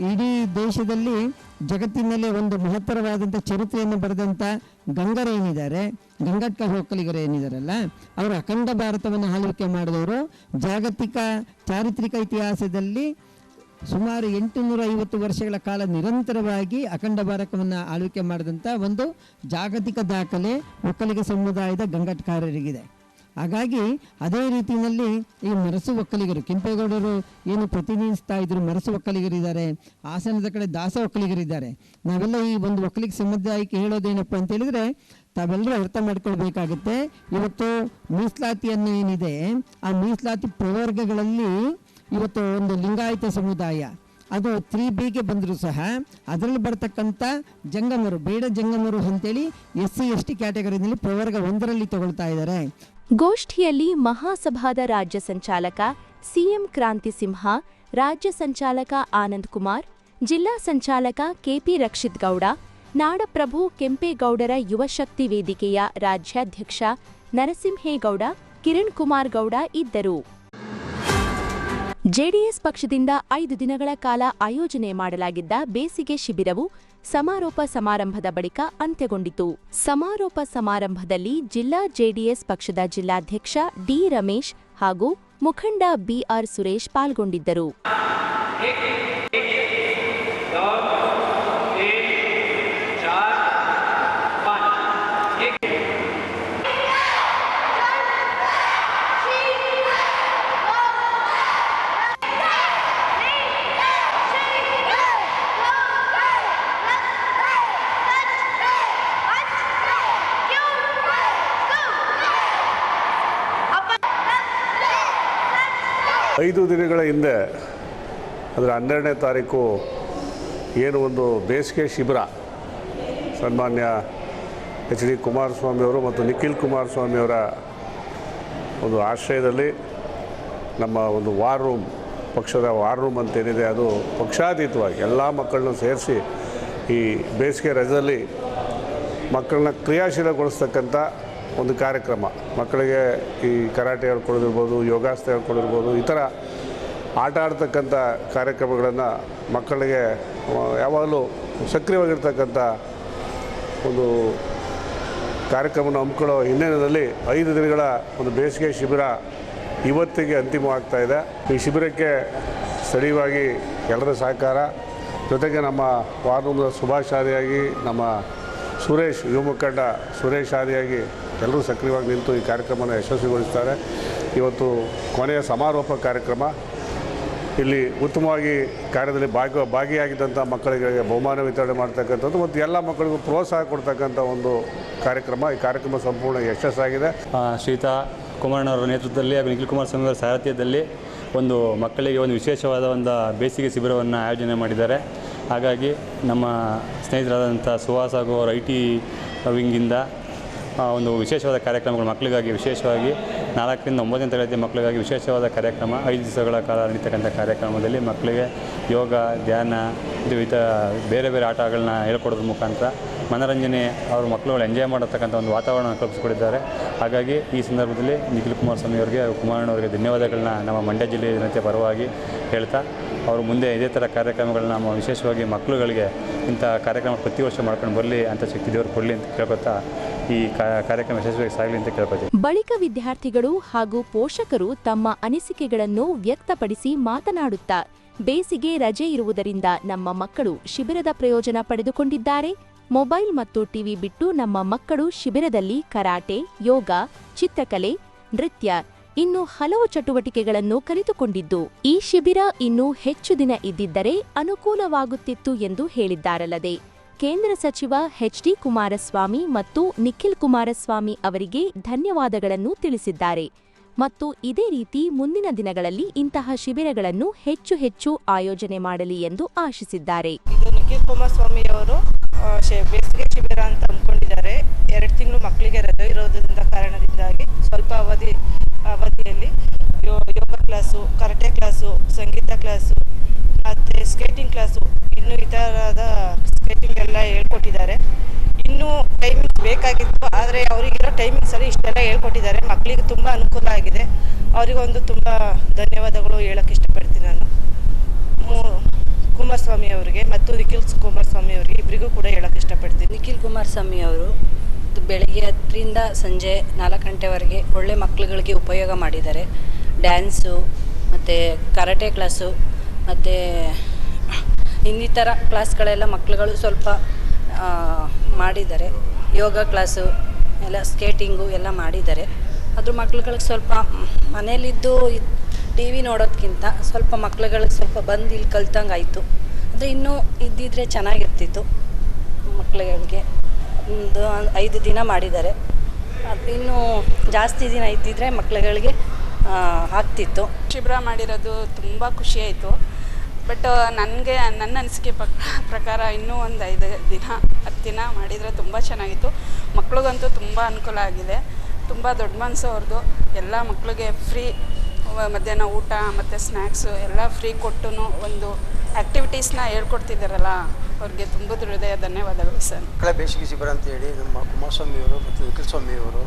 [SPEAKER 5] ಇಡೀ ದೇಶದಲ್ಲಿ ಜಗತ್ತಿನಲ್ಲೇ ಒಂದು ಮಹತ್ತರವಾದಂಥ ಚರಿತ್ರೆಯನ್ನು ಬರೆದಂಥ ಗಂಗರು ಏನಿದ್ದಾರೆ ಗಂಗಟ್ಕ ಒಕ್ಕಲಿಗರು ಏನಿದಾರಲ್ಲ, ಅವರು ಅಖಂಡ ಭಾರತವನ್ನು ಆಳ್ವಿಕೆ ಮಾಡಿದವರು ಜಾಗತಿಕ ಚಾರಿತ್ರಿಕ ಇತಿಹಾಸದಲ್ಲಿ ಸುಮಾರು ಎಂಟುನೂರ ಐವತ್ತು ವರ್ಷಗಳ ಕಾಲ ನಿರಂತರವಾಗಿ ಅಖಂಡ ಭಾರತವನ್ನು ಆಳ್ವಿಕೆ ಮಾಡಿದಂಥ ಒಂದು ಜಾಗತಿಕ ದಾಖಲೆ ಒಕ್ಕಲಿಗ ಸಮುದಾಯದ ಗಂಗಟ್ಕಾರರಿಗಿದೆ. ಹಾಗಾಗಿ ಅದೇ ರೀತಿಯಲ್ಲಿ ಈ ಮರಸು ಒಕ್ಕಲಿಗರು ಕೆಂಪೇಗೌಡರು ಏನು ಪ್ರತಿನಿಧಿಸ್ತಾ ಇದ್ರು ಮರಸು ಒಕ್ಕಲಿಗರಿದ್ದಾರೆ ಹಾಸನದ ಕಡೆ ದಾಸ ಒಕ್ಕಲಿಗರಿದ್ದಾರೆ ನಾವೆಲ್ಲ ಈ ಒಂದು ಒಕ್ಕಲಿಗ ಸಮುದಾಯಕ್ಕೆ ಹೇಳೋದೇನಪ್ಪ ಅಂತ ಹೇಳಿದ್ರೆ, ತಾವೆಲ್ಲರೂ ಅರ್ಥ ಮಾಡ್ಕೊಳ್ಬೇಕಾಗುತ್ತೆ. ಇವತ್ತು ಮೀಸಲಾತಿಯನ್ನು ಏನಿದೆ, ಆ ಮೀಸಲಾತಿ ಪ್ರವರ್ಗಗಳಲ್ಲಿ ಇವತ್ತು ಒಂದು ಲಿಂಗಾಯತ ಸಮುದಾಯ, ಅದು ತ್ರೀ ಬಿಗೆ ಬಂದರೂ ಸಹ ಅದರಲ್ಲಿ ಬರ್ತಕ್ಕಂಥ ಜಂಗಮರು, ಬೇಡ ಜಂಗಮರು ಅಂತೇಳಿ ಎಸ್ ಸಿ, ಎಸ್ ಟಿ ಕ್ಯಾಟಗರಿನಲ್ಲಿ ಪ್ರವರ್ಗ ಒಂದರಲ್ಲಿ ತಗೊಳ್ತಾ ಇದ್ದಾರೆ.
[SPEAKER 1] ಗೋಷ್ಠಿಯಲ್ಲಿ ಮಹಾಸಭಾದ ರಾಜ್ಯ ಸಂಚಾಲಕ ಸಿಎಂ ಕ್ರಾಂತಿ ಸಿಂಹ, ರಾಜ್ಯ ಸಂಚಾಲಕ ಆನಂದ್ ಕುಮಾರ್, ಜಿಲ್ಲಾ ಸಂಚಾಲಕ ಕೆಪಿ ರಕ್ಷಿತ್ ಗೌಡ, ನಾಡಪ್ರಭು ಕೆಂಪೇಗೌಡರ ಯುವಶಕ್ತಿ ವೇದಿಕೆಯ ರಾಜ್ಯಾಧ್ಯಕ್ಷ ನರಸಿಂಹೇಗೌಡ, ಕಿರಣ್ ಕುಮಾರ್ ಗೌಡ ಇದ್ದರು. ಜೆಡಿಎಸ್ ಪಕ್ಷದಿಂದ ಐದು ದಿನಗಳ ಕಾಲ ಆಯೋಜನೆ ಮಾಡಲಾಗಿದ್ದ ಬೇಸಿಗೆ ಶಿಬಿರವು ಸಮಾರೋಪ ಸಮಾರಂಭದ ಬಳಿಕ ಅಂತ್ಯಗೊಂಡಿತು. ಸಮಾರೋಪ ಸಮಾರಂಭದಲ್ಲಿ ಜಿಲ್ಲಾ ಜೆಡಿಎಸ್ ಪಕ್ಷದ ಜಿಲ್ಲಾಧ್ಯಕ್ಷ ಡಿ ರಮೇಶ್ ಹಾಗೂ ಮುಖಂಡ ಬಿಆರ್ ಸುರೇಶ್ ಪಾಲ್ಗೊಂಡಿದ್ದರು.
[SPEAKER 6] ಐದು ದಿನಗಳ ಹಿಂದೆ ಅದರ ಹನ್ನೆರಡನೇ ತಾರೀಕು ಏನು ಒಂದು ಬೇಸಿಗೆ ಶಿಬಿರ ಸನ್ಮಾನ್ಯ ಎಚ್ ಡಿ ಕುಮಾರಸ್ವಾಮಿಯವರು ಮತ್ತು ನಿಖಿಲ್ ಕುಮಾರಸ್ವಾಮಿಯವರ ಒಂದು ಆಶ್ರಯದಲ್ಲಿ ನಮ್ಮ ಒಂದು ವಾರ್ ರೂಮ್, ಪಕ್ಷದ ವಾರ್ ರೂಮ್ ಅಂತ ಏನಿದೆ, ಅದು ಪಕ್ಷಾತೀತವಾಗಿ ಎಲ್ಲ ಮಕ್ಕಳನ್ನ ಸೇರಿಸಿ ಈ ಬೇಸಿಗೆ ರಜದಲ್ಲಿ ಮಕ್ಕಳನ್ನ ಕ್ರಿಯಾಶೀಲಗೊಳಿಸ್ತಕ್ಕಂಥ ಒಂದು ಕಾರ್ಯಕ್ರಮ. ಮಕ್ಕಳಿಗೆ ಈ ಕರಾಟೆ ಹೇಳ್ಕೊಡೋದಿರ್ಬೋದು ಯೋಗಾಸನ ಹೇಳ್ಕೊಡಿರ್ಬೋದು ಈ ಥರ ಆಟ ಆಡ್ತಕ್ಕಂಥ ಕಾರ್ಯಕ್ರಮಗಳನ್ನು ಮಕ್ಕಳಿಗೆ ಯಾವಾಗಲೂ ಸಕ್ರಿಯವಾಗಿರ್ತಕ್ಕಂಥ ಒಂದು ಕಾರ್ಯಕ್ರಮವನ್ನು ಹಮ್ಮಿಕೊಳ್ಳೋ ಹಿನ್ನೆಲೆಯಲ್ಲಿ ಐದು ದಿನಗಳ ಒಂದು ಬೇಸಿಗೆ ಶಿಬಿರ ಇವತ್ತಿಗೆ ಅಂತಿಮವಾಗ್ತಾ ಇದೆ. ಈ ಶಿಬಿರಕ್ಕೆ ಸ್ಥಳೀಯವಾಗಿ ಎಲ್ಲರ ಸಹಕಾರ, ಜೊತೆಗೆ ನಮ್ಮ ವಾರ್ ರೂಮ್ನ ಸುಭಾಷ್ ಆದಿಯಾಗಿ ನಮ್ಮ ಸುರೇಶ್, ಯುವ ಮುಖಂಡ ಸುರೇಶ್ ಆದಿಯಾಗಿ ಎಲ್ಲರೂ ಸಕ್ರಿಯವಾಗಿ ನಿಂತು ಈ ಕಾರ್ಯಕ್ರಮವನ್ನು ಯಶಸ್ವಿಗೊಳಿಸ್ತಾರೆ. ಇವತ್ತು ಕೊನೆಯ ಸಮಾರೋಪ ಕಾರ್ಯಕ್ರಮ. ಇಲ್ಲಿ ಉತ್ತಮವಾಗಿ ಕಾರ್ಯದಲ್ಲಿ ಭಾಗ ಭಾಗಿಯಾಗಿದ್ದಂಥ ಮಕ್ಕಳಿಗೆ ಬಹುಮಾನ ವಿತರಣೆ ಮಾಡ್ತಕ್ಕಂಥದ್ದು ಮತ್ತು ಎಲ್ಲ ಮಕ್ಕಳಿಗೂ ಪ್ರೋತ್ಸಾಹ ಕೊಡ್ತಕ್ಕಂಥ ಒಂದು ಕಾರ್ಯಕ್ರಮ. ಈ ಕಾರ್ಯಕ್ರಮ ಸಂಪೂರ್ಣ ಯಶಸ್ಸಾಗಿದೆ.
[SPEAKER 7] ಶ್ರೀತಾ ಕುಮಾರಣ್ಣವರ ನೇತೃತ್ವದಲ್ಲಿ ಹಾಗೂ ನಿಖಿಲ್ ಕುಮಾರಸ್ವಾಮಿ ಅವರ ಸಾರಥ್ಯದಲ್ಲಿ ಒಂದು ಮಕ್ಕಳಿಗೆ ಒಂದು ವಿಶೇಷವಾದ ಒಂದು ಬೇಸಿಗೆ ಶಿಬಿರವನ್ನು ಆಯೋಜನೆ ಮಾಡಿದ್ದಾರೆ. ಹಾಗಾಗಿ ನಮ್ಮ ಸ್ನೇಹಿತರಾದಂಥ ಸುಹಾಸ್ ಹಾಗೂ ಅವರ ಐ ಟಿ ವಿಂಗಿಂದ ಒಂದು ವಿಶೇಷವಾದ ಕಾರ್ಯಕ್ರಮಗಳು ಮಕ್ಕಳಿಗಾಗಿ ವಿಶೇಷವಾಗಿ ನಾಲ್ಕರಿಂದ ಒಂಬತ್ತನೇ ತರಗತಿ ಮಕ್ಕಳಿಗಾಗಿ ವಿಶೇಷವಾದ ಕಾರ್ಯಕ್ರಮ, ಐದು ದಿವಸಗಳ ಕಾಲ ನಡೀತಕ್ಕಂಥ ಕಾರ್ಯಕ್ರಮದಲ್ಲಿ ಮಕ್ಕಳಿಗೆ ಯೋಗ, ಧ್ಯಾನ ವಿವಿಧ ಬೇರೆ ಬೇರೆ ಆಟಗಳನ್ನ ಹೇಳ್ಕೊಡೋದ್ರ ಮುಖಾಂತರ ಮನೋರಂಜನೆ ಅವ್ರ ಮಕ್ಕಳುಗಳು ಎಂಜಾಯ್ ಮಾಡತಕ್ಕಂಥ ಒಂದು ವಾತಾವರಣ ಕಲ್ಪಿಸ್ಕೊಟ್ಟಿದ್ದಾರೆ ಹಾಗಾಗಿ ಈ ಸಂದರ್ಭದಲ್ಲಿ ನಿಖಿಲ್ ಕುಮಾರಸ್ವಾಮಿ ಅವರಿಗೆ ಕುಮಾರಣ್ಣವರಿಗೆ ಧನ್ಯವಾದಗಳನ್ನ ನಮ್ಮ ಮಂಡ್ಯ ಜಿಲ್ಲೆಯ ಜನತೆ ಪರವಾಗಿ ಹೇಳ್ತಾ, ಅವರು ಮುಂದೆ ಇದೇ ಥರ ಕಾರ್ಯಕ್ರಮಗಳನ್ನ ನಮ್ಮ ವಿಶೇಷವಾಗಿ ಮಕ್ಕಳುಗಳಿಗೆ ಇಂಥ ಕಾರ್ಯಕ್ರಮ ಪ್ರತಿ ವರ್ಷ ಮಾಡ್ಕೊಂಡು ಬರಲಿ ಅಂತ ಶಕ್ತಿ ದೇವರು ಕೊಡಲಿ ಅಂತ ಕೇಳ್ಕೊತಾ ಈ ಕಾರ್ಯಕ್ರಮ ಯಶಸ್ವಿಯಾಗಿ ಸಾಗಲಿ ಅಂತ
[SPEAKER 1] ಬಳಿಕ ವಿದ್ಯಾರ್ಥಿಗಳು ಹಾಗೂ ಪೋಷಕರು ತಮ್ಮ ಅನಿಸಿಕೆಗಳನ್ನು ವ್ಯಕ್ತಪಡಿಸಿ ಮಾತನಾಡುತ್ತಾ ಬೇಸಿಗೆ ರಜೆ ಇರುವುದರಿಂದ ನಮ್ಮ ಮಕ್ಕಳು ಶಿಬಿರದ ಪ್ರಯೋಜನ ಪಡೆದುಕೊಂಡಿದ್ದಾರೆ. ಮೊಬೈಲ್ ಮತ್ತು ಟಿವಿ ಬಿಟ್ಟು ನಮ್ಮ ಮಕ್ಕಳು ಶಿಬಿರದಲ್ಲಿ ಕರಾಟೆ, ಯೋಗ, ಚಿತ್ರಕಲೆ, ನೃತ್ಯ ಇನ್ನು ಹಲವು ಚಟುವಟಿಕೆಗಳನ್ನು ಕಲಿತುಕೊಂಡಿದ್ದು, ಈ ಶಿಬಿರ ಇನ್ನೂ ಹೆಚ್ಚು ದಿನ ಇದ್ದಿದ್ದರೆ ಅನುಕೂಲವಾಗುತ್ತಿತ್ತು ಎಂದು ಹೇಳಿದ್ದಾರಲ್ಲದೆ. ಕೇಂದ್ರ ಸಚಿವ ಎಚ್ಡಿ ಕುಮಾರಸ್ವಾಮಿ ಮತ್ತು ನಿಖಿಲ್ ಕುಮಾರಸ್ವಾಮಿ ಅವರಿಗೆ ಧನ್ಯವಾದಗಳನ್ನು ತಿಳಿಸಿದ್ದಾರೆ. ಮತ್ತು ಇದೇ ರೀತಿ ಮುಂದಿನ ದಿನಗಳಲ್ಲಿ ಇಂತಹ ಶಿಬಿರಗಳನ್ನು ಹೆಚ್ಚು ಹೆಚ್ಚು ಆಯೋಜನೆ ಮಾಡಲಿ ಎಂದು ಆಶಿಸಿದ್ದಾರೆ.
[SPEAKER 8] ಇದು ನಿಖಿಲ್ ಕುಮಾರಸ್ವಾಮಿ ಅವರು ಬೇಸಿಗೆ ಶಿಬಿರ ಅಂತ ಅಂದ್ಕೊಂಡಿದ್ದಾರೆ. ಎರಡು ತಿಂಗಳು ಮಕ್ಕಳಿಗೆ ರಜೆ ಇರೋದ್ರಿಂದ ಕಾರಣದಿಂದಾಗಿ ಸ್ವಲ್ಪ ಅವಧಿ, ಅವಧಿಯಲ್ಲಿ ಯೋಗ ಕ್ಲಾಸು, ಕರಾಟೆ ಕ್ಲಾಸು, ಸಂಗೀತ ಕ್ಲಾಸು ಸ್ಕೇಟಿಂಗ್ ಕ್ಲಾಸು ಇನ್ನು ಈ ಥರದ ಸ್ಕೇಟಿಂಗ್ ಎಲ್ಲ ಹೇಳ್ಕೊಟ್ಟಿದ್ದಾರೆ. ಇನ್ನೂ ಟೈಮಿಂಗ್ಸ್ ಬೇಕಾಗಿತ್ತು, ಆದರೆ ಅವರಿಗಿರೋ ಟೈಮಿಂಗ್ಸಲ್ಲಿ ಇಷ್ಟೆಲ್ಲ ಹೇಳ್ಕೊಟ್ಟಿದ್ದಾರೆ. ಮಕ್ಕಳಿಗೆ ತುಂಬ ಅನುಕೂಲ ಆಗಿದೆ. ಅವರಿಗೊಂದು ತುಂಬ ಧನ್ಯವಾದಗಳು ಹೇಳೋಕ್ಕೆ ಇಷ್ಟಪಡ್ತೀನಿ ನಾನು. ಕುಮಾರಸ್ವಾಮಿ ಅವರಿಗೆ ಮತ್ತು ನಿಖಿಲ್ ಕುಮಾರಸ್ವಾಮಿ ಅವರಿಗೆ ಇಬ್ಬರಿಗೂ ಕೂಡ ಹೇಳೋಕ್ಕೆ ಇಷ್ಟಪಡ್ತೀನಿ.
[SPEAKER 9] ನಿಖಿಲ್ ಕುಮಾರಸ್ವಾಮಿ ಅವರು ಬೆಳಗ್ಗೆ ಹತ್ತರಿಂದ ಸಂಜೆ ನಾಲ್ಕು ಗಂಟೆವರೆಗೆ ಒಳ್ಳೆ ಮಕ್ಕಳುಗಳಿಗೆ ಉಪಯೋಗ ಮಾಡಿದ್ದಾರೆ. ಡ್ಯಾನ್ಸು, ಮತ್ತು ಕರಾಟೆ ಕ್ಲಾಸು, ಮತ್ತು ಇನ್ನಿತರ ಕ್ಲಾಸ್ಗಳೆಲ್ಲ ಮಕ್ಕಳುಗಳು ಸ್ವಲ್ಪ ಮಾಡಿದ್ದಾರೆ. ಯೋಗ ಕ್ಲಾಸು, ಎಲ್ಲ ಸ್ಕೇಟಿಂಗು ಎಲ್ಲ ಮಾಡಿದ್ದಾರೆ. ಅದ್ರ ಮಕ್ಳುಗಳಿಗೆ ಸ್ವಲ್ಪ ಮನೇಲಿದ್ದು ಟಿ ವಿ ನೋಡೋದಕ್ಕಿಂತ ಸ್ವಲ್ಪ ಮಕ್ಳುಗಳಿಗೆ ಸ್ವಲ್ಪ ಬಂದು ಇಲ್ಲಿ ಕಲ್ತಂಗೆ ಆಯಿತು. ಅಂದರೆ ಇನ್ನೂ ಇದ್ದಿದ್ರೆ ಚೆನ್ನಾಗಿರ್ತಿತ್ತು. ಮಕ್ಳುಗಳಿಗೆ ಒಂದು ಐದು ದಿನ ಮಾಡಿದ್ದಾರೆ. ಅದು ಇನ್ನೂ ಜಾಸ್ತಿ ದಿನ ಇದ್ದಿದ್ರೆ ಮಕ್ಕಳುಗಳಿಗೆ ಆಗ್ತಿತ್ತು.
[SPEAKER 10] ಶಿಬಿರ ಮಾಡಿರೋದು ತುಂಬ ಖುಷಿ ಆಯಿತು. ಬಟ್ ನನಗೆ, ನನ್ನ ಅನಿಸಿಕೆ ಪ್ರಕಾರ ಇನ್ನೂ ಒಂದು ಐದು ದಿನ, ಹತ್ತು ದಿನ ಮಾಡಿದರೆ ತುಂಬ ಚೆನ್ನಾಗಿತ್ತು. ಮಕ್ಳಿಗಂತೂ ತುಂಬ ಅನುಕೂಲ ಆಗಿದೆ. ತುಂಬ ದೊಡ್ಡ ಮನಸ್ಸು ಅವ್ರದ್ದು ಎಲ್ಲ ಮಕ್ಕಳಿಗೆ ಫ್ರೀ ಮಧ್ಯಾಹ್ನ ಊಟ ಮತ್ತು ಸ್ನ್ಯಾಕ್ಸು ಎಲ್ಲ ಫ್ರೀ ಕೊಟ್ಟು ಒಂದು ಆ್ಯಕ್ಟಿವಿಟೀಸ್ನ ಹೇಳ್ಕೊಡ್ತಿದ್ದಾರಲ್ಲ ಅವ್ರಿಗೆ ತುಂಬ ಹೃದಯ ಧನ್ಯವಾದಗಳು ಸರ್.
[SPEAKER 11] ಮಕ್ಕಳ ಬೇಸಿಗೆ ಶಿಬಿರ ಅಂತೇಳಿ ನಮ್ಮ ಕುಮಾರಸ್ವಾಮಿಯವರು ಮತ್ತು ವಿಕಲಸ್ವಾಮಿಯವರು ಸ್ವಾಮಿಯವರು